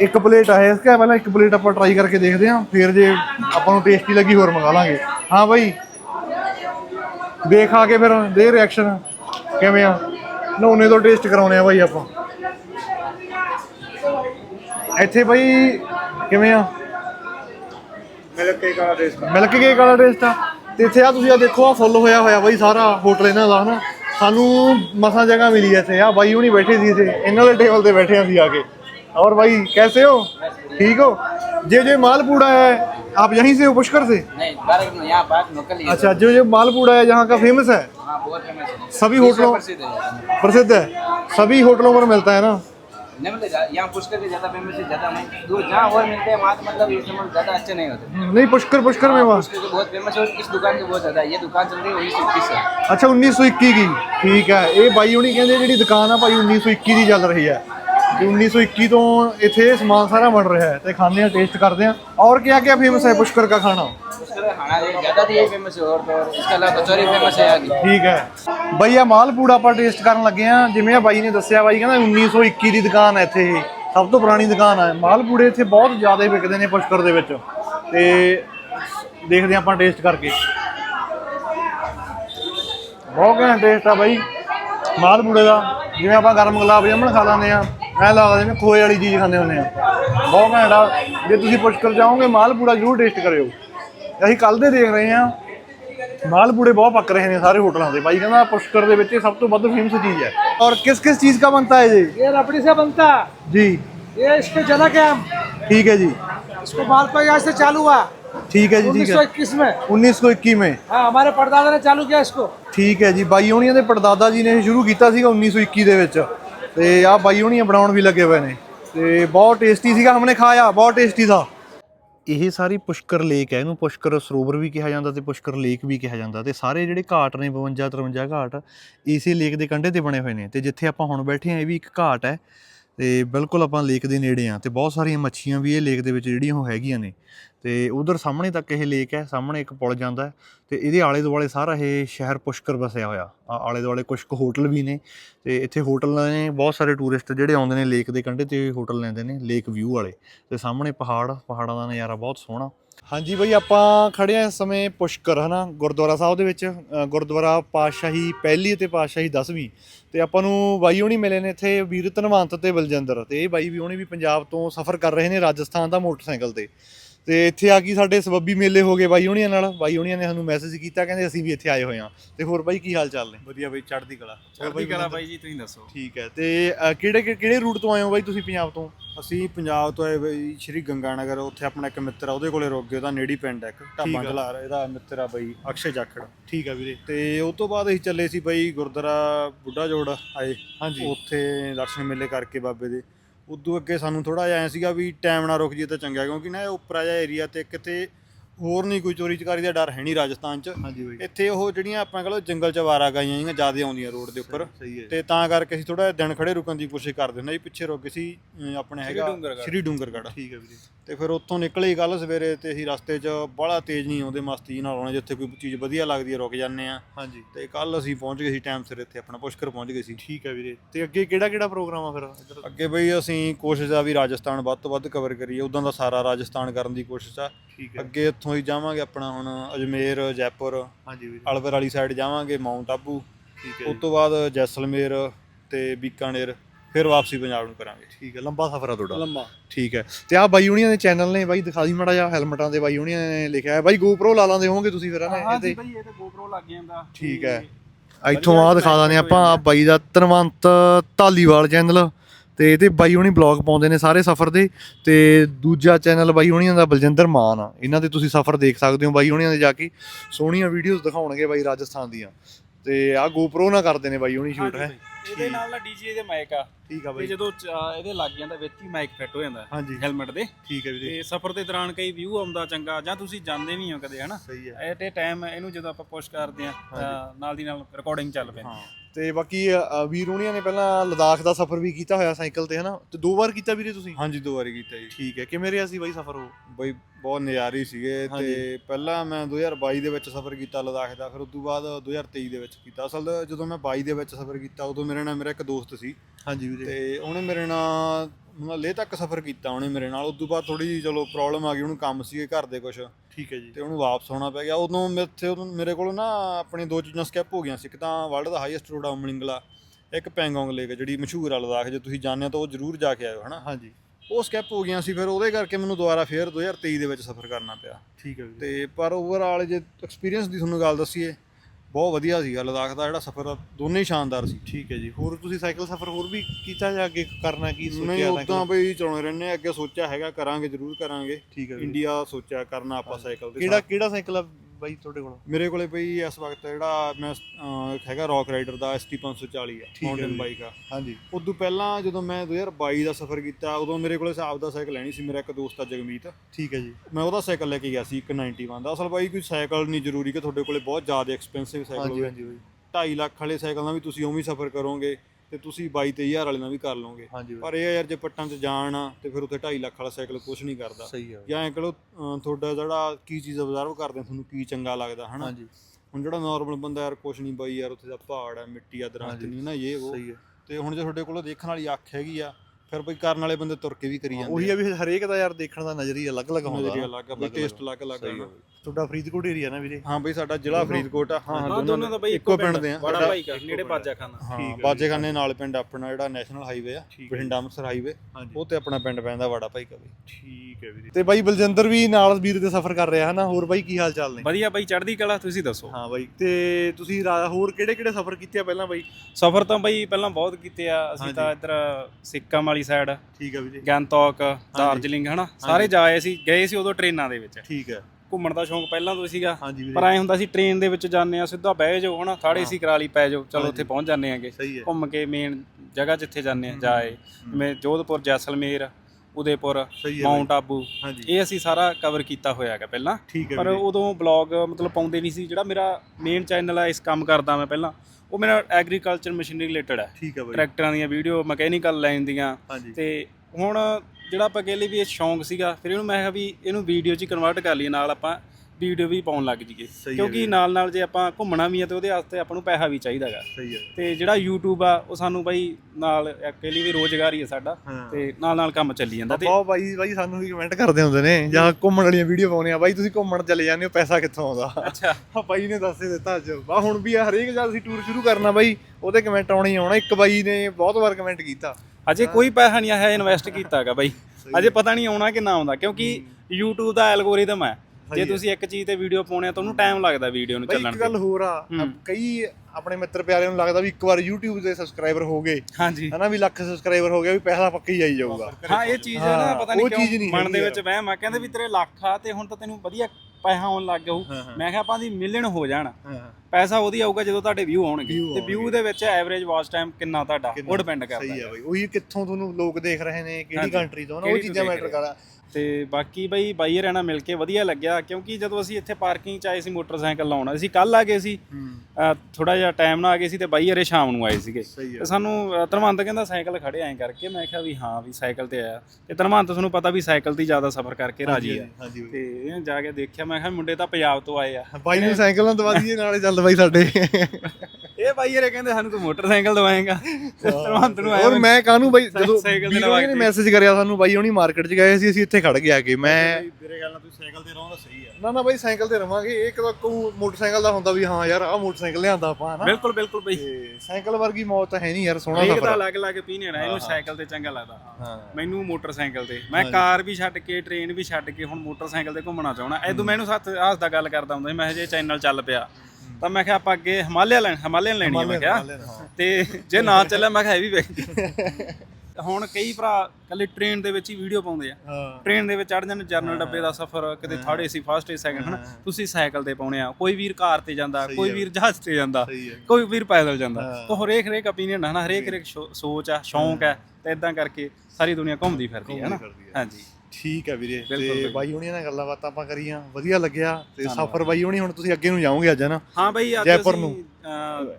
ਇੱਕ ਪਲੇਟ ਆ, ਇਸ ਕਾ ਪਹਿਲਾਂ ਇੱਕ ਪਲੇਟ ਆਪਾਂ ਟਰਾਈ ਕਰਕੇ ਦੇਖਦੇ ਹਾਂ ਫਿਰ ਜੇ ਆਪਾਂ ਨੂੰ ਟੇਸਟੀ ਲੱਗੀ ਹੋਰ ਮੰਗਾ ਲਾਂਗੇ। ਹਾਂ ਬਾਈ। ਦੇਖ ਆ ਕੇ ਫਿਰ, ਦੇ ਰਿਐਕਸ਼ਨ ਕਿਵੇਂ ਆ? ਨਹਾਉਣੇ ਤੋਂ ਟੇਸਟ ਕਰਾਉਣੇ ਆ ਬਾਈ ਆਪਾਂ। ਇੱਥੇ ਬਾਈ ਕਿਵੇਂ ਆ? ਮਿਲਕ ਕੇਕ ਵਾਲਾ ਟੇਸਟ ਆ। ਮਿਲਕ ਕੇਕ ਵਾਲਾ ਟੇਸਟ ਆ। ਤੇ ਇੱਥੇ ਆ ਤੁਸੀਂ ਆ ਦੇਖੋ ਆ ਫੁੱਲ ਹੋਇਆ ਹੋਇਆ ਬਾਈ ਸਾਰਾ ਹੋਟਲ ਇਹਨਾਂ ਦਾ ਹਨਾ। ਸਾਨੂੰ ਮਸਾਂ ਜਗ੍ਹਾ ਮਿਲੀ ਇੱਥੇ। ਆ ਬਾਈ ਉਹ ਹੁਣੀ ਬੈਠੇ ਸੀ ਇੱਥੇ। ਇਹਨਾਂ ਦੇ ਟੇਬਲ ਤੇ ਬੈਠੇ ਆ ਸੀ ਆ ਕੇ। ਔਰ ਬਾਈ ਕੈਸੇ ਹੋ? ਠੀਕ ਹੋ? ये जो मालपूड़ा है आप यहीं से हो पुष्कर से नहीं डायरेक्ट नहीं, यहाँ पास लोकल ही है अच्छा जो जो मालपूड़ा है यहाँ का फेमस है हाँ बहुत फेमस है सभी विश्व होटलों प्रसिद्ध है प्रसिद्ध है सभी होटलों पर मिलता है ना नहीं मिलते यहाँ पुष्कर के ज्यादा फेमस है ज्यादा नहीं दूर जहाँ और मिलते हैं वहाँ तो मतलब ये समझ ज्यादा अच्छे नहीं होते नहीं पुष्कर पुष्कर में वहाँ पुष्कर के बहुत फेमस है और इस दुकान के बहुत ज्यादा है। ये दुकान चल रही है वही से इक्कीस है ਅੱਛਾ 1921 ਦੀ ਠੀਕ ਹੈ ਇਹ ਬਾਈ ਹੁਣੀ ਕਹਿੰਦੇ ਜਿਹੜੀ ਦੁਕਾਨ ਆ ਭਾਈ 1921 ਦੀ ਚੱਲ ਰਹੀ ਹੈ ਤੇ 1921 ਤੋਂ ਇੱਥੇ ਇਹ ਸਮਾਨ ਸਾਰਾ ਬਣ ਰਿਹਾ ਹੈ ਤੇ ਖਾਂਦੇ ਆ ਟੇਸਟ ਕਰਦੇ ਆ ਔਰ ਕੀ ਕੀ ਫੇਮਸ ਹੈ ਪੁਸ਼ਕਰ का खाना पुष्कर का खाना ये ज्यादा तो यही फेमस है और तो और इसके अलावा कचौरी फेमस है यहाँ की ਠੀਕ ਹੈ ਬਾਈ ਆ ਮਾਲਪੂੜਾ ਆਪਾਂ ਟੇਸਟ ਕਰਨ ਲੱਗੇ ਆ ਜਿਵੇਂ ਆ ਬਾਈ ਨੇ ਦੱਸਿਆ ਬਾਈ ਕਹਿੰਦਾ 1921 ਦੀ ਦੁਕਾਨ ਹੈ ਇੱਥੇ ਇਹ ਸਭ ਤੋਂ ਪੁਰਾਣੀ ਦੁਕਾਨ ਹੈ ਮਾਲਪੂੜੇ ਇੱਥੇ ਬਹੁਤ ਜ਼ਿਆਦਾ ਵਿਕਦੇ ਨੇ ਪੁਸ਼ਕਰ ਦੇ ਵਿੱਚ ਤੇ ਦੇਖਦੇ ਆ ਆਪਾਂ ਟੇਸਟ ਕਰਕੇ ਬਹੁਤ ਘੈਂਟ ਟੇਸਟ ਆ ਬਾਈ ਮਾਲਪੂੜੇ ਦਾ ਜਿਵੇਂ ਆਪਾਂ ਗਰਮ ਗੁਲਾਬ ਜਾਮਣ ਖਾ ਲੈਂਦੇ ਆ ਐ ਲੱਗਦੇ ਨੇ ਖੋਏ ਵਾਲੀ ਚੀਜ਼ ਖਾਂਦੇ ਹੁੰਦੇ ਆ। ਬਹੁਤ ਘੈਂਟ ਜੇ ਤੁਸੀਂ ਪੁਸ਼ਕਰ ਜਾਓਗੇ ਮਾਲਪੂੜਾ ਜ਼ਰੂਰ ਟੇਸਟ ਕਰਿਓ। ਅਸੀਂ ਕੱਲ ਦੇ ਦੇਖ ਰਹੇ ਆ। ਮਾਲਪੂੜੇ ਬਹੁਤ ਪੱਕ ਰਹੇ ਨੇ ਸਾਰੇ ਹੋਟਲਾਂ ਦੇ। ਬਾਈ ਕਹਿੰਦਾ ਪੁਸ਼ਕਰ ਦੇ ਵਿੱਚ ਸਭ ਤੋਂ ਵੱਧ ਫੇਮਸ ਚੀਜ਼ ਹੈ। ਔਰ ਕਿਸ ਕਿਸ ਚੀਜ਼ ਦਾ ਬਣਤਾ ਹੈ ਜੀ? ये रबड़ी से बनता ਜੀ। ये इस पे चला गया हम ਠੀਕ ਹੈ ਜੀ। इसको बाल पर यहाँ से चालू हुआ ਠੀਕ ਹੈ ਜੀ उन्नीस ठीक सौ है इक्कीस में 1921 ਮੇ हाँ हमारे परदादा ने चालू किया इसको ठीक है ਬਾਈ ਹੋਣੀਆਂ ਦੇ ਪੜਦਾਦਾ ਜੀ ਨੇ ਸ਼ੁਰੂ ਕੀਤਾ ਸੀਗਾ 1921 ਦੇ ਵਿੱਚ। ਤੇ ਆਹ ਬਾਈ ਹੋਣੀਆਂ ਬਣਾਉਣ ਵੀ ਲੱਗੇ ਹੋਏ ਨੇ। ਤੇ ਬਹੁਤ ਟੇਸਟੀ ਸੀਗਾ ਹਮਨੇ ਖਾਇਆ, ਬਹੁਤ ਟੇਸਟੀ ਥਾ। ਇਹ ਸਾਰੀ ਪੁਸ਼ਕਰ ਲੇਕ ਹੈ ਇਹਨੂੰ ਪੁਸ਼ਕਰ ਸਰੋਵਰ ਵੀ ਕਿਹਾ ਜਾਂਦਾ ਤੇ ਪੁਸ਼ਕਰ ਲੇਕ ਵੀ ਕਿਹਾ ਜਾਂਦਾ ਤੇ ਸਾਰੇ ਜਿਹੜੇ ਘਾਟ ਨੇ 52 53 ਘਾਟ, ਇਸੇ ਲੇਕ ਦੇ ਕੰਢੇ ਤੇ ਬਣੇ ਹੋਏ ਨੇ ਤੇ ਜਿੱਥੇ ਆਪਾਂ ਹੁਣ ਬੈਠੇ ਆ ਇਹ ਵੀ ਇੱਕ ਘਾਟ ਹੈ। ਤੇ ਬਿਲਕੁਲ ਆਪਾਂ ਲੇਕ ਦੇ ਨੇੜੇ ਆ ਤੇ ਬਹੁਤ ਸਾਰੀਆਂ ਮੱਛੀਆਂ ਵੀ ਇਹ ਲੇਕ ਦੇ ਵਿੱਚ ਜਿਹੜੀਆਂ ਉਹ ਹੈਗੀਆਂ ਨੇ। ਤੇ ਉਧਰ ਸਾਹਮਣੇ ਤੱਕ ਇਹ ਲੇਕ ਹੈ, ਸਾਹਮਣੇ ਇੱਕ ਪੁਲ ਜਾਂਦਾ ਹੈ ਤੇ ਇਹਦੇ ਆਲੇ ਦੁਆਲੇ ਸਾਰਾ ਇਹ ਸ਼ਹਿਰ ਪੁਸ਼ਕਰ ਵਸਿਆ ਹੋਇਆ। ਆ ਆਲੇ ਦੁਆਲੇ ਕੁਝ ਕੁ ਹੋਟਲ ਵੀ ਨੇ ਤੇ ਇੱਥੇ ਹੋਟਲ ਨੇ ਬਹੁਤ ਸਾਰੇ ਟੂਰਿਸਟ ਜਿਹੜੇ ਆਉਂਦੇ ਨੇ ਲੇਕ ਦੇ ਕੰਢੇ ਤੇ ਹੋਟਲ ਲੈਂਦੇ ਨੇ ਲੇਕ ਵਿਊ ਵਾਲੇ। ਤੇ ਸਾਹਮਣੇ ਪਹਾੜ, ਪਹਾੜਾਂ ਦਾ ਨਜ਼ਾਰਾ ਬਹੁਤ ਸੋਹਣਾ। ਹਾਂਜੀ ਬਈ ਆਪਾਂ ਖੜੇ ਆ ਇਸ ਸਮੇਂ ਪੁਸ਼ਕਰ ਹਨਾ? ਗੁਰਦੁਆਰਾ ਸਾਹਿਬ ਦੇ ਵਿੱਚ ਅ, ਗੁਰਦੁਆਰਾ ਪਾਤਸ਼ਾਹੀ ਪਹਿਲੀ ਅਤੇ ਪਾਤਸ਼ਾਹੀ 10ਵੀਂ ਤੇ ਆਪਾਂ ਨੂੰ ਬਾਈ ਹੋਣੀ ਮਿਲੇ ਨੇ ਇੱਥੇ ਵੀਰ ਧਨਵੰਤ ਤੇ ਬਲਜਿੰਦਰ। ਤੇ ਇਹ ਬਾਈ ਵੀ ਹੋਣੀ ਵੀ ਪੰਜਾਬ ਤੋਂ ਸਫ਼ਰ ਕਰ ਰਹੇ ਨੇ ਰਾਜਸਥਾਨ ਦਾ ਮੋਟਰਸਾਈਕਲ ਤੇ। ਤੇ ਇੱਥੇ ਆ ਕੇ ਸਾਡੇ ਸਬੱਬੀ ਮੇਲੇ ਹੋ ਗਏ ਬਾਈ ਹੋਣੀਆਂ ਨਾਲ। ਬਾਈ ਹੋਣੀਆਂ ਨੇ ਸਾਨੂੰ ਮੈਸੇਜ ਕੀਤਾ ਕਹਿੰਦੇ ਅਸੀਂ ਵੀ ਇੱਥੇ ਆਏ ਹੋਏ ਹਾਂ। ਤੇ ਹੋਰ ਬਾਈ ਕੀ ਹਾਲ ਚਾਲ ਨੇ? ਵਧੀਆ ਬਈ ਚੜ੍ਹਦੀ ਕਲਾ। ਚੜ੍ਹਦੀ ਕਲਾ ਬਾਈ ਜੀ ਤੁਸੀਂ ਦੱਸੋ। ਠੀਕ ਹੈ ਤੇ ਅ, ਕਿਹੜੇ ਕਿਹੜੇ ਰੂਟ ਤੋਂ ਆਏ ਹੋ ਬਾਈ ਤੁਸੀਂ ਪੰਜਾਬ ਤੋਂ? ਅਸੀਂ ਪੰਜਾਬ ਤੋਂ ਆਏ ਬਈ ਸ਼੍ਰੀ ਗੰਗਾ ਨਗਰ ਉੱਥੇ ਆਪਣਾ ਇੱਕ ਮਿੱਤਰ ਆ ਉਹਦੇ ਕੋਲੇ ਰੁਕ ਗਏ ਉਹਦਾ ਨੇੜੀ ਪਿੰਡ ਆ ਇੱਕ ਢਾਬਾ ਆ। ਜਲਾਰ ਇਹਦਾ ਮਿੱਤਰ ਆ ਬਈ ਅਕਸ਼ੇ ਜਾਖੜ। ਠੀਕ ਹੈ ਵੀਰੇ। ਤੇ ਉਸ ਤੋਂ ਬਾਅਦ ਅਸੀਂ ਚੱਲੇ ਸੀ ਬਈ ਗੁਰਦੁਆਰਾ ਬੁੱਢਾ ਜੋੜ ਆਏ। ਹਾਂਜੀ। ਉੱਥੇ ਦਰਸ਼ਨ ਮੇਲੇ ਕਰਕੇ ਬਾਬੇ ਦੇ। ਉਦੋਂ ਅੱਗੇ ਸਾਨੂੰ ਥੋੜਾ ਜਿਹਾ ਐ ਸੀਗਾ ਵੀ ਟਾਈਮ ਨਾ ਰੁਕ ਜੀ ਤਾਂ ਚੰਗਾ ਕਿਉਂਕਿ ਨਾ ਇਹ ਉੱਪਰ ਆ ਜਾ ਏਰੀਆ ਤੇ ਕਿਤੇ ਹੋਰ ਨਹੀਂ ਕੋਈ ਚੋਰੀ ਚਕਾਰੀ ਦਾ ਡਰ ਹੈ ਨਹੀਂ ਰਾਜਸਥਾਨ 'ਚ। ਹਾਂਜੀ ਬਾਈ। ਇੱਥੇ ਉਹ ਜਿਹੜੀਆਂ ਆਪਾਂ ਕਹ ਲਓ ਜੰਗਲ ਚ ਵਾਰਾ ਗਾਈਆਂ ਜਿਹੀਆਂ ਜ਼ਿਆਦਾ ਆਉਂਦੀਆਂ ਰੋਡ ਦੇ ਉੱਪਰ। ਸਹੀ ਹੈ। ਤੇ ਤਾਂ ਕਰਕੇ ਅਸੀਂ ਥੋੜਾ ਦਿਨ ਖੜੇ ਰੁਕਣ ਦੀ ਕੋਸ਼ਿਸ਼ ਕਰਦੇ ਹੁੰਦੇ ਸੀ ਪਿੱਛੇ ਰੁਕ ਗਏ ਸੀ ਆਪਣੇ ਹੈਗਾ ਡੂੰਗਰਗੜ੍ਹ। ਸ਼੍ਰੀ ਡੂੰਗਰਗੜ੍ਹ। ਠੀਕ ਹੈ ਵੀਰੇ। ਤੇ ਫਿਰ ਉੱਥੋਂ ਨਿਕਲੇ ਕੱਲ ਸਵੇਰੇ ਤੇ ਅਸੀਂ ਰਸਤੇ 'ਚ ਬੜਾ ਤੇਜ਼ ਨਹੀਂ ਆਉਂਦੇ ਮਸਤੀ ਨਾਲ ਆਉਣਾ ਜਿੱਥੇ ਕੋਈ ਚੀਜ਼ ਵਧੀਆ ਲੱਗਦੀ ਹੈ ਰੁਕ ਜਾਂਦੇ ਆ। ਹਾਂਜੀ। ਤੇ ਕੱਲ ਅਸੀਂ ਪਹੁੰਚ ਗਏ ਸੀ ਟਾਈਮ ਸਿਰ ਇੱਥੇ ਆਪਣਾ ਪੁਸ਼ਕਰ ਪਹੁੰਚ ਗਏ ਸੀ। ਠੀਕ ਹੈ ਵੀਰੇ। ਤੇ ਅੱਗੇ ਕਿਹੜਾ ਕਿਹੜਾ ਪ੍ਰੋਗਰਾਮ ਆ ਫਿਰ ਅੱਗੇ ਬਈ ਅਸੀਂ ਕੋਸ਼ਿਸ਼ ਆ ਵੀ ਰਾਜਸਥਾਨ ਵੱਧ ਤੋਂ ਵੱਧ ਕਵਰ ਕਰੀਏ ਉਦਾਂ ਦਾ ਸਾਰਾ ਰਾਜਸਥਾਨ ਕਰਨ ਦੀ ਕੋਸ਼ਿਸ਼ ਆ। ਠੀਕ ਹੈ। ਅੱਗੇ ਇੱਥੋਂ ਹੀ ਜਾਵਾਂਗੇ ਆਪਣਾ ਹੁਣ ਅਜਮੇਰ ਜੈਪੁਰ ਹਾਂਜੀ ਵੀਰੇ। ਅਲਵਰ ਵਾਲੀ ਸਾਈਡ ਜਾਵਾਂਗੇ ਮਾਊਂਟ ਆਬੂ। ਠੀਕ ਹੈ ਉਸ। ਤੋਂ ਬਾਅਦ ਜੈਸਲਮੇਰ ਤੇ ਬੀਕਾਨੇਰ। ਫਿਰ ਵਾਪਸੀ ਪੰਜਾਬ ਨੂੰ ਕਰਾਂਗੇ। ਠੀਕ ਹੈ ਲੰਬਾ ਸਫ਼ਰ ਆ ਤੁਹਾਡਾ। ਲੰਮਾ ਠੀਕ ਹੈ ਤੇ ਆ ਬਾਈ ਹੁਣੀਆਂ ਦੇ ਚੈਨਲ ਨੇ ਬਾਈ ਦਿਖਾ ਦੀ ਮੜਾ ਜਾ ਹੈਲਮਟਾਂ ਦੇ ਬਾਈ ਹੁਣੀਆਂ ਨੇ ਲਿਖਿਆ ਹੈ। ਬਾਈ GoPro ਲਾ ਲਾਂਦੇ ਹੋਵੋਗੇ ਤੁਸੀਂ ਫਿਰ ਹਾਂ ਜੀ ਇਹਦੇ? ਇਹ ਤੇ GoPro ਲੱਗ ਜਾਂਦਾ। ਠੀਕ ਹੈ। ਇੱਥੋਂ ਆ ਦਿਖਾ ਦਾਂਦੇ ਆਪਾਂ ਬਾਈ ਦਾ ਧਨਵੰਤ ਢਾਲੀਵਾਲ ਚੈਨਲ ਤੇ ਇਹਦੇ ਬਾਈ ਹੁਣੀ ਬਲੌਗ ਪਾਉਂਦੇ ਨੇ ਸਾਰੇ ਸਫ਼ਰ ਦੇ। ਤੇ ਦੂਜਾ ਚੈਨਲ ਬਾਈ ਹੁਣੀਆਂ ਦਾ ਬਲਜਿੰਦਰ ਮਾਨ ਆ। ਇਹਨਾਂ ਦੇ ਤੁਸੀਂ ਸਫ਼ਰ ਦੇਖ ਸਕਦੇ ਹੋ ਬਾਈ ਹੁਣੀਆਂ ਦੇ ਜਾ ਕੇ। ਸੋਹਣੀਆਂ ਵੀਡੀਓਜ਼ ਦਿਖਾਉਣਗੇ ਬਾਈ ਰਾਜਸਥਾਨ ਦੀਆਂ। ਤੇ ਆ GoPro ਨਾ ਕਰਦੇ ਨੇ ਬਾਈ ਹੁਣੀ ਸ਼ੂਟ ਹੈ। ਇਹਦੇ ਨਾਲ ਨਾ ਡੀਜੇ ਦੇ ਮਾਈਕ ਆ। ਠੀਕ ਆ ਤੇ ਬਾਈ। ਜਦੋਂ ਚ- ਇਹਦੇ ਲੱਗ ਜਾਂਦਾ ਵਿੱਚ ਹੀ ਮਾਈਕ ਫਿੱਟ ਹੋ ਜਾਂਦਾ ਹਾਂਜੀ। ਹੈਲਮਟ ਦੇ। ਠੀਕ ਹੈ ਵੀਰੇ। ਤੇ ਸਫ਼ਰ ਦੇ ਦੌਰਾਨ ਕਈ ਵਿਊ ਆਉਂਦਾ ਚੰਗਾ ਜਾਂ ਤੁਸੀਂ ਜਾਂਦੇ ਵੀ ਹੋ ਕਦੇ ਹਨਾ? ਸਹੀ ਹੈ ਇਹ ਤੇ ਟਾਈਮ ਇਹਨੂੰ ਜਦੋਂ ਆਪਾਂ ਪੁਸ਼ ਕਰਦੇ ਆ ਤਾਂ ਨਾਲ ਦੀ ਨਾਲ ਰਿਕਾਰਡਿੰਗ ਚੱਲ ਪੈਂਦੀ। ਹਾਂ। ਤੇ ਬਾਕੀ ਅ, ਵੀਰ ਹੁਣੀਆਂ ਨੇ ਪਹਿਲਾਂ ਲਦਾਖ ਦਾ ਸਫ਼ਰ ਵੀ ਕੀਤਾ ਹੋਇਆ ਸਾਈਕਲ ਤੇ ਹਨਾ? ਤੇ ਦੋ ਵਾਰ ਕੀਤਾ ਵੀਰੇ ਤੁਸੀਂ? ਹਾਂਜੀ ਦੋ ਵਾਰੀ ਕੀਤਾ ਜੀ। ਠੀਕ ਹੈ ਕਿਵੇਂ ਰਿਹਾ ਸੀ ਬਾਈ ਸਫ਼ਰ ਉਹ? ਬਈ ਬਹੁਤ ਨਜ਼ਾਰੇ ਹੀ ਸੀਗੇ ਹਾਂਜੀ। ਤੇ ਪਹਿਲਾਂ ਮੈਂ 2022 ਦੇ ਵਿੱਚ ਸਫ਼ਰ ਕੀਤਾ ਲਦਾਖ ਦਾ ਫਿਰ ਉਸ ਤੋਂ ਬਾਅਦ 2023 ਦੇ ਵਿੱਚ ਕੀਤਾ। ਅਸਲ ਜਦੋਂ ਮੈਂ 22 ਦੇ ਵਿੱਚ ਸਫ਼ਰ ਕੀਤਾ ਉਦੋਂ ਮੇਰੇ ਨਾਲ ਮੇਰਾ ਇੱਕ ਦੋਸਤ ਸੀ। ਹਾਂਜੀ ਵੀਰੇ। ਤੇ ਉਹਨੇ ਮੇਰੇ ਨਾਲ ਮਤਲਬ ਲੇਹ ਤੱਕ ਸਫ਼ਰ ਕੀਤਾ ਉਹਨੇ ਮੇਰੇ ਨਾਲ ਤੋਂ ਬਾਅਦ ਥੋੜੀ ਜਿਹੀ ਚਲੋ ਪ੍ਰੋਬਲਮ ਆ ਗਈ ਉਹਨੂੰ ਕੰਮ ਸੀਗੇ ਘਰ ਦੇ ਕੁਝ ਠੀਕ ਹੈ ਜੀ। ਤੇ ਉਹਨੂੰ ਵਾਪਸ ਆਉਣਾ ਪੈ ਗਿਆ। ਉਦੋਂ ਮੇਥੇ ਉਦੋਂ ਮੇਰੇ ਕੋਲ ਨਾ ਆਪਣੀ ਦੋ ਚੀਜ਼ਾਂ ਸਕੈਪ ਹੋ ਗਈਆਂ ਸੀ। ਇੱਕ ਤਾਂ ਵਰਲਡ ਦਾ ਹਾਈਐਸਟ ਰੋਡ ਆ ਮਲਿੰਗਲਾ ਇੱਕ ਪੈਂਗੋਂਗ ਲੇਕ ਜਿਹੜੀ ਮਸ਼ਹੂਰ ਆ ਲਦਾਖ ਜੇ ਤੁਸੀਂ ਜਾਣਦੇ ਹੋ ਤਾਂ ਉਹ ਜ਼ਰੂਰ ਜਾ ਕੇ ਆਇਓ ਹਨਾ? ਹਾਂਜੀ। ਉਹ ਸਕੈਪ ਹੋ ਗਈਆਂ ਸੀ। ਫਿਰ ਉਹਦੇ ਕਰਕੇ ਮੈਨੂੰ ਦੁਬਾਰਾ ਫੇਰ 2023 ਦੇ ਵਿੱਚ ਸਫ਼ਰ ਕਰਨਾ ਪਿਆ। ਠੀਕ ਹੈ ਵੀਰੇ ਤੇ ਪਰ ਓਵਰਆਲ ਜੇ ਐਕਸਪੀਰੀਅੰਸ ਦੀ ਤੁਹਾਨੂੰ ਗੱਲ ਦੱਸੀਏ ਬਹੁਤ ਵਧੀਆ ਸੀਗਾ ਲਦਾਖ ਦਾ ਜਿਹੜਾ ਸਫ਼ਰ ਦੋਨੇ ਹੀ ਸ਼ਾਨਦਾਰ ਸੀ। ਠੀਕ ਹੈ ਜੀ। ਹੋਰ ਤੁਸੀਂ ਸਾਈਕਲ ਸਫ਼ਰ ਹੋਰ ਵੀ ਕੀਤਾ ਜਾਂ ਅੱਗੇ ਕਰਨਾ ਕੀ ਨਹੀਂ ਸੋਚਿਆ ਉਦਾਂ ਬਈ ਚਲਾਉਣੇ ਰਹਿੰਦੇ ਹਾਂ, ਅੱਗੇ ਸੋਚਿਆ ਹੈਗਾ ਕਰਾਂਗੇ ਜ਼ਰੂਰ ਕਰਾਂਗੇ। ਠੀਕ ਹੈ ਵੀਰੇ। ਇੰਡੀਆ ਸੋਚਿਆ ਕਰਨਾ ਆਪਾਂ ਸਾਈਕਲ ਤੇ ਕਿਹੜਾ ਕਿਹੜਾ ਸਾਈਕਲ ਆ? ਬਾਈ ਤੁਹਾਡੇ ਕੋਲ? ਮੇਰੇ ਕੋਲੇ ਬਈ ਇਸ ਵਕਤ ਜਿਹੜਾ ਮੈਂ ਅਹ, ਹੈਗਾ ਰੌਕ ਰਾਈਡਰ ਦਾ ST 540 ਆ ਹੈ ਮਾਊਂਟੇਨ ਜੀ। ਬਾਈਕ ਆ। ਹਾਂਜੀ। ਉਦੋਂ ਪਹਿਲਾਂ ਜਦੋਂ ਮੈਂ 2022 ਦਾ ਸਫ਼ਰ ਕੀਤਾ ਉਦੋਂ ਮੇਰੇ ਕੋਲੇ ਆਪ ਦਾ ਸਾਈਕਲ ਲੈਣੀ ਸੀ ਮੇਰਾ ਇੱਕ ਦੋਸਤ ਆ ਜਗਮੀਤ। ਠੀਕ ਹੈ ਜੀ। ਮੈਂ ਉਹਦਾ ਸਾਈਕਲ ਲੈ ਕੇ ਗਿਆ ਸੀ 191 ਦਾ। ਅਸਲ ਬਾਈ ਕੋਈ ਸਾਈਕਲ ਨਹੀਂ ਜ਼ਰੂਰੀ ਕਿ ਤੁਹਾਡੇ ਕੋਲੇ ਬਹੁਤ ਜ਼ਿਆਦਾ ਐਕਸਪੈਂਸਿਵ ਸਾਈਕਲ ਹਾਂਜੀ ਹੋਵੇ। ਹਾਂਜੀ ਬਾਈ 2.5 ਲੱਖ ਵਾਲੇ ਸਾਈਕਲ ਨਾਲ ਵੀ ਤੁਸੀਂ ਉਵੇਂ ਹੀ ਸਫ਼ਰ ਕਰੋਗੇ। ਤੇ ਤੁਸੀਂ 22 23000 ਵਾਲੇ ਨਾਲ ਵੀ ਕਰ ਲਓਗੇ। ਹਾਂਜੀ ਪਰ ਇਹ ਆ ਯਾਰ ਜੇ ਪੱਟਾਂ 'ਚ ਜਾਣ ਆ ਤੇ ਫਿਰ ਉੱਥੇ 2.5 ਲੱਖ ਵਾਲਾ ਸਾਈਕਲ ਕੁਝ ਨਹੀਂ ਕਰਦਾ। ਸਹੀ ਹੈ ਜਾਂ ਐਂ ਕਹੋ ਅਹ, ਤੁਹਾਡਾ ਜਿਹੜਾ ਕੀ ਚੀਜ਼ ਅਬਜ਼ਰਵ ਕਰਦੇ ਆ, ਤੁਹਾਨੂੰ ਕੀ ਚੰਗਾ ਲੱਗਦਾ ਹਨਾ? ਹਾਂਜੀ। ਹੁਣ ਜਿਹੜਾ ਨਾਰਮਲ ਬੰਦਾ ਯਾਰ ਕੁਝ ਨਹੀਂ ਬਾਈ ਯਾਰ ਉੱਥੇ ਦਾ ਪਹਾੜ ਆ ਮਿੱਟੀ ਆ ਦਰਖਤ। ਨਹੀਂ ਨਾ ਇਹ ਉਹ। ਸਹੀ ਹੈ ਤੇ ਹੁਣ ਜੇ ਤੁਹਾਡੇ ਕੋਲ ਦੇਖਣ ਵਾਲੀ ਅੱਖ ਹੈਗੀ ਆ ਫਿਰ ਬਈ ਕਰਨ ਵਾਲੇ ਬੰਦੇ ਤੁਰ ਕੇ ਵੀ ਕਰੀ ਜਾਂਦੇ ਉਹੀ ਆ ਵੀ ਹਰੇਕ ਦਾ ਯਾਰ ਦੇਖਣ ਦਾ ਨਜ਼ਰੀਆ ਅਲੱਗ-ਅਲੱਗ ਹੁੰਦਾ ਨਜ਼ਰੀਆ ਅਲੱਗ ਆ ਬਈ ਅਲੱਗ-ਅਲੱਗ। ਟੇਸਟ ਅਲੱਗ ਅਲੱਗ ਆ। ਹੈ ਤੁਹਾਡਾ ਫਰੀਦਕੋਟ ਏਰੀਆ ਨਾ ਵੀਰੇ? ਹਾਂ ਬਈ ਸਾਡਾ ਜ਼ਿਲ੍ਹਾ ਫਰੀਦਕੋਟ ਆ। ਹਾਂ ਹਾਂ ਦੋਨੋਂ ਦਾ ਬਈ ਇੱਕੋ ਪਿੰਡ ਦੇ ਆ। ਬੜਾ ਭਾਈ ਕਾ ਨੇੜੇ ਬਾਜਾ ਖਾਨਾ ਹਾਂ ਬਾਜੇਖਾਨੇ ਨਾਲ ਪਿੰਡ ਆਪਣਾ ਜਿਹੜਾ ਨੈਸ਼ਨਲ ਹਾਈਵੇ ਆ ਬਠਿੰਡਾ ਅੰਮ੍ਰਿਤਸਰ ਹਾਈਵੇ। ਉਹ ਤੇ ਆਪਣਾ ਪਿੰਡ ਪੈਂਦਾ ਵਾੜਾ ਭਾਈ ਕਾ ਬਈ ਠੀਕ ਹੈ ਵੀਰੇ। ਤੇ ਬਾਈ ਬਲਜਿੰਦਰ ਵੀ ਨਾਲ ਵੀਰ ਦੇ ਸਫ਼ਰ ਕਰ ਰਿਹਾ ਹੈ ਨਾ ਹੋਰ ਬਾਈ ਕੀ ਹਾਲ ਚਾਲ ਨੇ? ਵਧੀਆ ਬਾਈ ਚੜ੍ਹਦੀ ਕਲਾ ਤੁਸੀਂ ਦੱਸੋ? ਹਾਂ ਬਾਈ ਤੇ ਤੁਸੀਂ ਹੋਰ ਕਿਹੜੇ ਕਿਹੜੇ ਸਫ਼ਰ ਕੀਤੇ ਆ ਪਹਿਲਾਂ ਬਾਈ? ਸਫ਼ਰ ਤਾਂ ਬਾਈ ਪਹਿਲਾਂ ਬਹੁਤ ਕੀਤੇ ਆ। ਅਸੀਂ। ਤਾਂ ਇੱਧਰ ਸਿੱਕਮ ਵਾਲੀ ਸਾਈਡ ਠੀਕ ਹੈ ਵੀਰੇ। ਗੈਂਗਟੌਕ ਦਾਰਜਲਿੰਗ ਹਨਾ? ਸਾਰੇ ਜਾ ਆਏ ਸੀ ਗਏ ਸੀ ਉਦੋਂ ਟ੍ਰੇਨਾਂ ਦੇ ਵਿੱਚ। ਠੀਕ ਹੈ ਘੁੰਮਣ ਦਾ ਸ਼ੌਂਕ ਪਹਿਲਾਂ ਤੋਂ ਸੀਗਾ। ਹਾਂਜੀ ਵੀਰੇ। ਪਰ ਐ ਹੁੰਦਾ ਸੀ ਟ੍ਰੇਨ ਦੇ ਵਿੱਚ ਜਾਂਦੇ ਆ ਸਿੱਧਾ ਬਹਿ ਜਾਓ ਹਨਾ ਥਾੜੇ ਸੀ ਕਰਾਲੀ ਪੈ ਜਾਓ ਚਲੋ ਉੱਥੇ ਪਹੁੰਚ ਜਾਂਦੇ ਆਂਗੇ। ਘੁੰਮ ਕੇ ਮੇਨ ਜਗ੍ਹਾ ਜਿੱਥੇ ਜਾਂਦੇ ਆ ਜਾਏ। ਜਿਵੇਂ ਜੋਧਪੁਰ ਜੈਸਲਮੇਰ ਉਦੇਪੁਰ ਮਾਊਂਟ ਆਬੂ ਇਹ ਅਸੀਂ ਸਾਰਾ ਕਵਰ ਕੀਤਾ ਹੋਇਆ ਹੈਗਾ ਪਹਿਲਾਂ। ਪਰ ਉਦੋਂ ਬਲੌਗ ਮਤਲਬ ਪਾਉਂਦੇ ਨਹੀਂ ਸੀ ਜਿਹੜਾ ਮੇਰਾ ਮੇਨ ਚੈਨਲ ਆ ਇਸ ਕੰਮ ਕਰਦਾ ਮੈਂ ਪਹਿਲਾਂ। ਉਹ ਮੇਰਾ ਐਗਰੀਕਲਚਰ ਮਸ਼ੀਨਰੀ ਰਿਲੇਟਡ ਹੈ। ਟਰੈਕਟਰਾਂ ਦੀਆਂ ਵੀਡੀਓ ਮਕੈਨੀਕਲ ਲਾਈਨ ਦੀਆਂ। ਤੇ ਹੁਣ ਜਿਹੜਾ ਆਪਾਂ ਕਹਿ ਲਈ ਵੀ ਇਹ ਸ਼ੌਂਕ ਸੀਗਾ ਫਿਰ ਇਹਨੂੰ ਮੈਂ ਕਿਹਾ ਵੀ ਇਹਨੂੰ ਵੀਡੀਓ 'ਚ ਹੀ ਕਨਵਰਟ ਕਰ ਲਈਏ ਨਾਲ ਆਪਾਂ ਵੀਡੀਓ ਵੀ ਪਾਉਣ ਲੱਗ ਜੀਏ ਕਿਉਂਕਿ ਨਾਲ ਨਾਲ ਜੇ ਆਪਾਂ ਘੁੰਮਣਾ ਵੀ ਹੈ ਤੇ ਉਹਦੇ ਵਾਸਤੇ ਆਪਾਂ ਨੂੰ ਪੈਸਾ ਵੀ ਚਾਹੀਦਾ ਹੈਗਾ ਸਹੀ ਹੈ। ਤੇ ਜਿਹੜਾ YouTube ਆ ਉਹ ਸਾਨੂੰ ਬਾਈ ਨਾਲ ਕਹਿ ਲਈ ਵੀ ਰੋਜ਼ਗਾਰ ਹੀ ਹੈ ਸਾਡਾ। ਤੇ ਨਾਲ ਨਾਲ ਕੰਮ ਚੱਲੀ ਜਾਂਦਾ ਤੇ ਬਹੁਤ ਬਾਈ ਬਾਈ ਸਾਨੂੰ ਵੀ ਕਮੈਂਟ ਕਰਦੇ ਹੁੰਦੇ ਨੇ ਜਾਂ ਘੁੰਮਣ ਵਾਲੀਆਂ ਵੀਡੀਓ ਪਾਉਨੇ ਆ ਬਾਈ ਤੁਸੀਂ ਘੁੰਮਣ ਚਲੇ ਜਾਂਦੇ ਹੋ ਪੈਸਾ ਕਿੱਥੋਂ ਆਉਂਦਾ? ਅੱਛਾ। ਆ ਬਾਈ ਨੇ ਦੱਸ ਦਿੱਤਾ ਅੱਜ। ਬਾ ਹੁਣ ਵੀ ਹਰੇਕ ਜਦ ਅਸੀਂ ਟੂਰ ਸ਼ੁਰੂ ਕਰਨਾ ਬਾਈ ਉਹਦੇ ਕਮੈਂਟ ਆਉਣੇ ਹੀ ਆਉਣਾ ਇੱਕ ਬਾਈ ਨੇ ਬਹੁਤ ਵਾਰ ਕਮੈਂਟ ਕੀਤਾ। ਅਜੇ ਕੋਈ ਪੈਸਾ ਨਹੀਂ ਆਇਆ ਇਨਵੈਸਟ ਕੀਤਾ ਹੈਗਾ ਬਾਈ। ਅਜੇ ਪਤਾ ਨਹੀਂ ਆਉਣਾ ਕਿ ਨਾ ਆਉਂਦਾ, ਕਿਉਂਕਿ YouTube ਦਾ ਐਲਗੋਰਿਦਮ ਹੈ। ਜੇ ਤੁਸੀਂ ਇੱਕ ਚੀਜ਼ ਤੇ ਵੀਡੀਓ ਪਾਉਣੇ ਆ ਤੁਹਾਨੂੰ ਟਾਈਮ ਲੱਗਦਾ ਵੀਡੀਓ ਨੂੰ ਚੱਲਣ ਇੱਕ ਤੇ। ਗੱਲ ਹੋਰ ਆ ਕਈ ਆਪਣੇ ਮਿੱਤਰ ਪਿਆਰਿਆਂ ਨੂੰ ਲੱਗਦਾ ਵੀ ਇੱਕ ਵਾਰ YouTube ਦੇ ਸਬਸਕ੍ਰਾਈਬਰ ਹੋ ਗਏ। ਹਾਂਜੀ। ਹਨਾ ਵੀ ਲੱਖ ਸਬਸਕ੍ਰਾਈਬਰ ਹੋ ਗਿਆ ਵੀ ਪੈਸਾ ਪੱਕਾ ਹੀ ਆਈ ਜਾਊਗਾ। ਹਾਂ ਇਹ ਚੀਜ਼ ਹੈ ਨਾ ਪਤਾ ਨਹੀਂ ਕਿਉਂ ਮਨ ਦੇ ਵਿੱਚ ਵਹਿਮ ਆ ਕਹਿੰਦੇ ਵੀ ਤੇਰੇ ਲੱਖ ਆ ਤੇ ਹੁਣ ਤਾਂ ਤੈਨੂੰ ਵਧੀਆ ਪੈਸਾ ਆਉਣ ਲੱਗ ਜਾਊ ਮੈਂ ਕਿਹਾ ਆਪਾਂ ਦੀ ਮਿਲੀਅਨ ਹੋ ਜਾਣ। ਹਾਂ ਪੈਸਾ ਉਹਦੀ ਆਊਗਾ ਜਦੋਂ ਤੁਹਾਡੇ ਵਿਊ ਆਉਣਗੇ। ਤੇ ਵਿਊ ਦੇ ਵਿੱਚ ਐਵਰੇਜ ਵਾਚ ਟਾਈਮ ਕਿੰਨਾ ਤੁਹਾਡਾ ਉਹ ਡਿਪੈਂਡ ਕਰਦਾ ਸਹੀ ਆ ਬਾਈ ਉਹੀ ਕਿੱਥੋਂ ਤੁਹਾਨੂੰ ਲੋਕ ਦੇਖ ਰਹੇ ਨੇ ਕਿਹੜੀ। ਕੰਟਰੀ ਤੋਂ ਨਾ ਉਹ ਚੀਜ਼ਾਂ ਤੋਂ ਮੈਟਰ ਕਰਦਾ ਤੇ ਬਾਕੀ ਬਈ ਬਾਈ ਰਹਿਣਾ ਮਿਲ ਕੇ ਵਧੀਆ ਲੱਗਿਆ ਕਿਉਂਕਿ ਜਦੋਂ ਅਸੀਂ ਇੱਥੇ ਪਾਰਕਿੰਗ 'ਚ ਆਏ ਸੀ ਮੋਟਰਸਾਈਕਲ ਲਾਉਣ ਅਸੀਂ ਕੱਲ ਆ ਗਏ ਸੀ। ਥੋੜਾ ਜਿਹਾ ਟਾਈਮ ਨਾਲ ਆ ਗਏ ਸੀ ਤੇ ਬਾਈ ਹਰੇ ਸ਼ਾਮ ਨੂੰ ਆਏ ਸੀਗੇ। ਤੇ ਸਾਨੂੰ ਧਰਮੰਤ ਕਹਿੰਦਾ ਸਾਈਕਲ ਖੜੇ ਐਂ ਕਰਕੇ ਮੈਂ ਕਿਹਾ ਵੀ ਹਾਂ ਵੀ ਸਾਈਕਲ ਤੇ ਆਇਆ। ਤੇ ਧਰਮੰਤ ਤੁਹਾਨੂੰ ਪਤਾ ਵੀ ਸਾਈਕਲ ਤੇ ਜ਼ਿਆਦਾ ਸਫ਼ਰ ਕਰਕੇ ਰਾਜੀ ਆ। ਤੇ ਇਹ ਜਾ ਕੇ ਦੇਖਿਆ ਮੈਂ ਕਿਹਾ ਮੁੰਡੇ ਤਾਂ ਪੰਜਾਬ ਤੋਂ ਆਏ ਆ। ਬਾਈ ਨੂੰ ਸਾਈਕਲ ਨਾਲ ਦਵਾ ਦਈਏ ਨਾਲੇ ਚੱਲ ਬਾਈ ਸਾਡੇ। ਇਹ ਬਾਈ ਹਰੇ ਕਹਿੰਦੇ ਸਾਨੂੰ ਤੂੰ ਮੋਟਰਸਾਈਕਲ ਦਵਾਏਗਾ। ਧਰਮੰਤ ਨੂੰ ਆਇਆ ਹੋਰ ਮੈਂ ਕਾਹਨੂੰ ਬਾਈ ਜਦੋਂ ਵੀਰੋ ਨੇ। ਮੈਸੇਜ ਕਰਿਆ ਸਾਨੂੰ ਬਾਈ ਉਹਨੀ ਮਾਰਕੀਟ 'ਚ ਗਏ ਸੀ ਅਸੀਂ ਇੱਥੇ ਖੜ ਗਿਆ ਕਿ ਮੈਂ ਤੇਰੇ ਗੱਲ ਨਾਲ ਤੂੰ ਸਾਈਕਲ ਤੇ ਰਹੋ ਤਾਂ ਸਹੀ ਆ। ਨਾ ਨਾ ਬਾਈ ਸਾਈਕਲ ਤੇ ਰਵਾਂਗੇ। ਇਹ ਕਦੋਂ ਕੋ ਮੋਟਰਸਾਈਕਲ ਦਾ ਹੁੰਦਾ ਵੀ ਹਾਂ ਯਾਰ ਆਹ ਮੋਟਰਸਾਈਕਲ ਲਿਆਂਦਾ ਆਪਾਂ ਹਨਾ। ਬਿਲਕੁਲ ਬਿਲਕੁਲ ਬਈ। ਸਾਈਕਲ ਵਰਗੀ ਮੌਤ ਤਾਂ ਹੈ ਨਹੀਂ ਯਾਰ ਸੋਹਣਾ ਦਾ ਸਫਰ ਅਲੱਗ ਅਲੱਗ opinion ਹੈ ਇਹਨੂੰ ਸਾਈਕਲ ਤੇ ਚੰਗਾ ਲੱਗਦਾ। ਹਾਂ। ਮੈਨੂੰ ਮੋਟਰਸਾਈਕਲ ਤੇ। ਮੈਂ ਕਾਰ ਵੀ ਛੱਡ ਕੇ ਟ੍ਰੇਨ ਵੀ ਛੱਡ ਕੇ ਹੁਣ ਮੋਟਰਸਾਈਕਲ ਤੇ ਘੁੰਮਣਾ ਚਾਹਣਾ ਐਦੋਂ ਮੈਨੂੰ ਸੱਤ ਹੱਸਦਾ ਗੱਲ ਕਰਦਾ ਹੁੰਦਾ ਸੀ ਮੈਂ ਕਿਹਾ ਜੇ ਚੈਨਲ ਚੱਲ ਪਿਆ। ਤਾਂ ਮੈਂ ਕਿਹਾ ਆਪਾਂ ਅੱਗੇ ਹਿਮਾਲਿਆ ਲੈਣ ਹਿਮਾਲਿਅਨ ਲੈਣੀ ਆ ਮੈਂ ਕਿਹਾ। ਤੇ ਜੇ ਨਾ ਚੱਲਿਆ ਮੈਂ ਕਿਹਾ ਇਹ ਵੀ ਵੇਖ। ਹੁਣ ਕਈ ਭਰਾ ਕੱਲੇ ਟ੍ਰੇਨ ਦੇ ਵਿੱਚ ਹੀ ਵੀਡੀਓ ਪਾਉਂਦੇ ਆ। ਟ੍ਰੇਨ ਦੇ ਵਿੱਚ ਚੜ ਜਾਂਦੇ ਜਰਨਲ ਡੱਬੇ ਦਾ ਸਫ਼ਰ ਕਿਤੇ third AC first A second ਹਨ? ਤੁਸੀਂ ਸਾਈਕਲ ਤੇ ਪਾਉਣੇ ਆ ਕੋਈ ਵੀਰ ਕਾਰ ਤੇ ਜਾਂਦਾ ਕੋਈ ਵੀਰ ਜਹਾਜ਼ ਤੇ ਜਾਂਦਾ ਕੋਈ ਵੀਰ ਪੈਦਲ ਜਾਂਦਾ। ਤਾਂ ਹਰੇਕ ਹਰੇਕ opinion ਹੈ ਨਾ ਹਰੇਕ ਹਰੇਕ। ਸੋਚ ਆ ਸ਼ੌਂਕ ਹੈ ਤੇ ਇਦਾਂ ਕਰਕੇ ਸਾਰੀ ਦੁਨੀਆ ਘੁੰਮਦੀ ਫਿਰਦੀ ਹੈ ਨਾ। ਹਾਂਜੀ। ਠੀਕ ਹੈ ਵੀਰੇ ਤੇ ਬਾਈ ਹੁਣੀਆਂ ਨਾਲ ਗੱਲਾਂ ਬਾਤਾਂ ਆਪਾਂ ਕਰੀਆਂ ਵਧੀਆ ਲੱਗਿਆ ਤੇ ਸਫ਼ਰ ਬਾਈ ਹੁਣੀ ਹੁਣ ਤੁਸੀਂ ਅੱਗੇ ਨੂੰ ਜਾਓਗੇ ਅੱਜ ਨਾ? ਹਾਂ ਬਈ ਜੈਪੁਰ ਨੂੰ।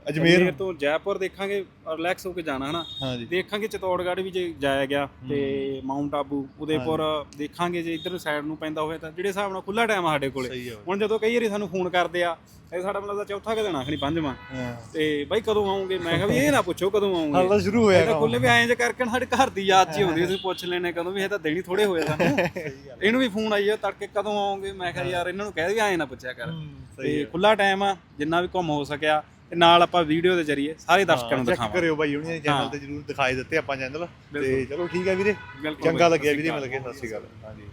ਅਜਮੇਰ। ਤੋਂ ਜੈਪੁਰ ਦੇਖਾਂਗੇ ਰਿਲੈਕਸ ਹੋ ਕੇ ਜਾਣਾ ਹਨਾ? ਦੇਖਾਂਗੇ ਚਤੌੜਗੜ੍ਹ ਵੀ ਜੇ ਜਾਇਆ ਗਿਆ ਤੇ ਮਾਊਂਟ ਆਬੂ ਉਦੇਪੁਰ ਦੇਖਾਂਗੇ ਜੇ ਇਧਰ ਸਾਈਡ ਨੂੰ ਪੈਂਦਾ ਹੋਇਆ ਤਾਂ ਜਿਹੜੇ ਹਿਸਾਬ ਨਾਲ ਖੁੱਲਾ ਟਾਈਮ ਆ ਸਾਡੇ ਕੋਲੇ। ਹੁਣ ਜਦੋਂ ਕਈ ਵਾਰੀ ਸਾਨੂੰ ਫੋਨ ਕਰਦੇ ਆ ਇਹ ਸਾਡਾ ਮਤਲਬ ਦਾ ਚੌਥਾ ਕਿ ਦੇਣਾ ਖਣੀ ਪੰਜਵਾਂ। ਤੇ ਬਾਈ ਕਦੋਂ ਆਉਂਗੇ? ਮੈਂ ਕਿਹਾ ਵੀ ਇਹ ਨਾ ਪੁੱਛੋ ਕਦੋਂ ਹਾਲ ਆਉਂਗੇ ਤਾਂ ਸ਼ੁਰੂ ਹੋਇਆ ਇਹ ਤਾਂ ਖੁੱਲੇ ਵੀ ਐਂ ਜੇ ਕਰਕੇ ਸਾਡੇ ਘਰ ਦੀ ਯਾਦ ਜੀ ਹੁੰਦੀ ਸੀ ਪੁੱਛ ਲੈਣੇ ਕਦੋਂ ਵੀ ਇਹ ਤਾਂ ਦੇਣੀ ਥੋੜੇ ਹੋਏ ਸਾਨੂੰ। ਇਹਨੂੰ ਵੀ ਫੋਨ ਆਈ ਆ ਤੜਕੇ ਕਦੋਂ ਆਉਂਗੇ? ਮੈਂ ਕਿਹਾ ਯਾਰ ਇਹਨਾਂ ਨੂੰ ਕਹਿ ਵੀ ਐਂ ਨਾ ਪੁੱਛਿਆ ਕਰ। ਤੇ ਖੁੱਲਾ ਟਾਈਮ ਆ ਜਿੰਨਾ ਵੀ ਘੁੰਮ ਹੋ ਸਕਿਆ ਤੇ ਨਾਲ ਆਪਾਂ ਵੀਡੀਓ ਦੇ ਜ਼ਰੀਏ ਸਾਰੇ ਦਰਸ਼ਕਾਂ ਨੂੰ ਚੈੱਕ ਦਿਖਾਵਾਂਗੇ। ਕਰਿਓ ਬਾਈ ਹੁਣੀ ਚੈਨਲ। ਤੇ ਜਰੂਰ ਦਿਖਾਈ ਦਿੱਤੇ ਆਪਾਂ ਚੈਨਲ ਤੇ ਚਲੋ ਠੀਕ ਹੈ ਵੀਰੇ ਚੰਗਾ ਲੱਗਿਆ ਵੀਰੇ ਮਿਲ ਕੇ ਸਤਿ ਸ਼੍ਰੀ ਅਕਾਲ। ਹਾਂਜੀ।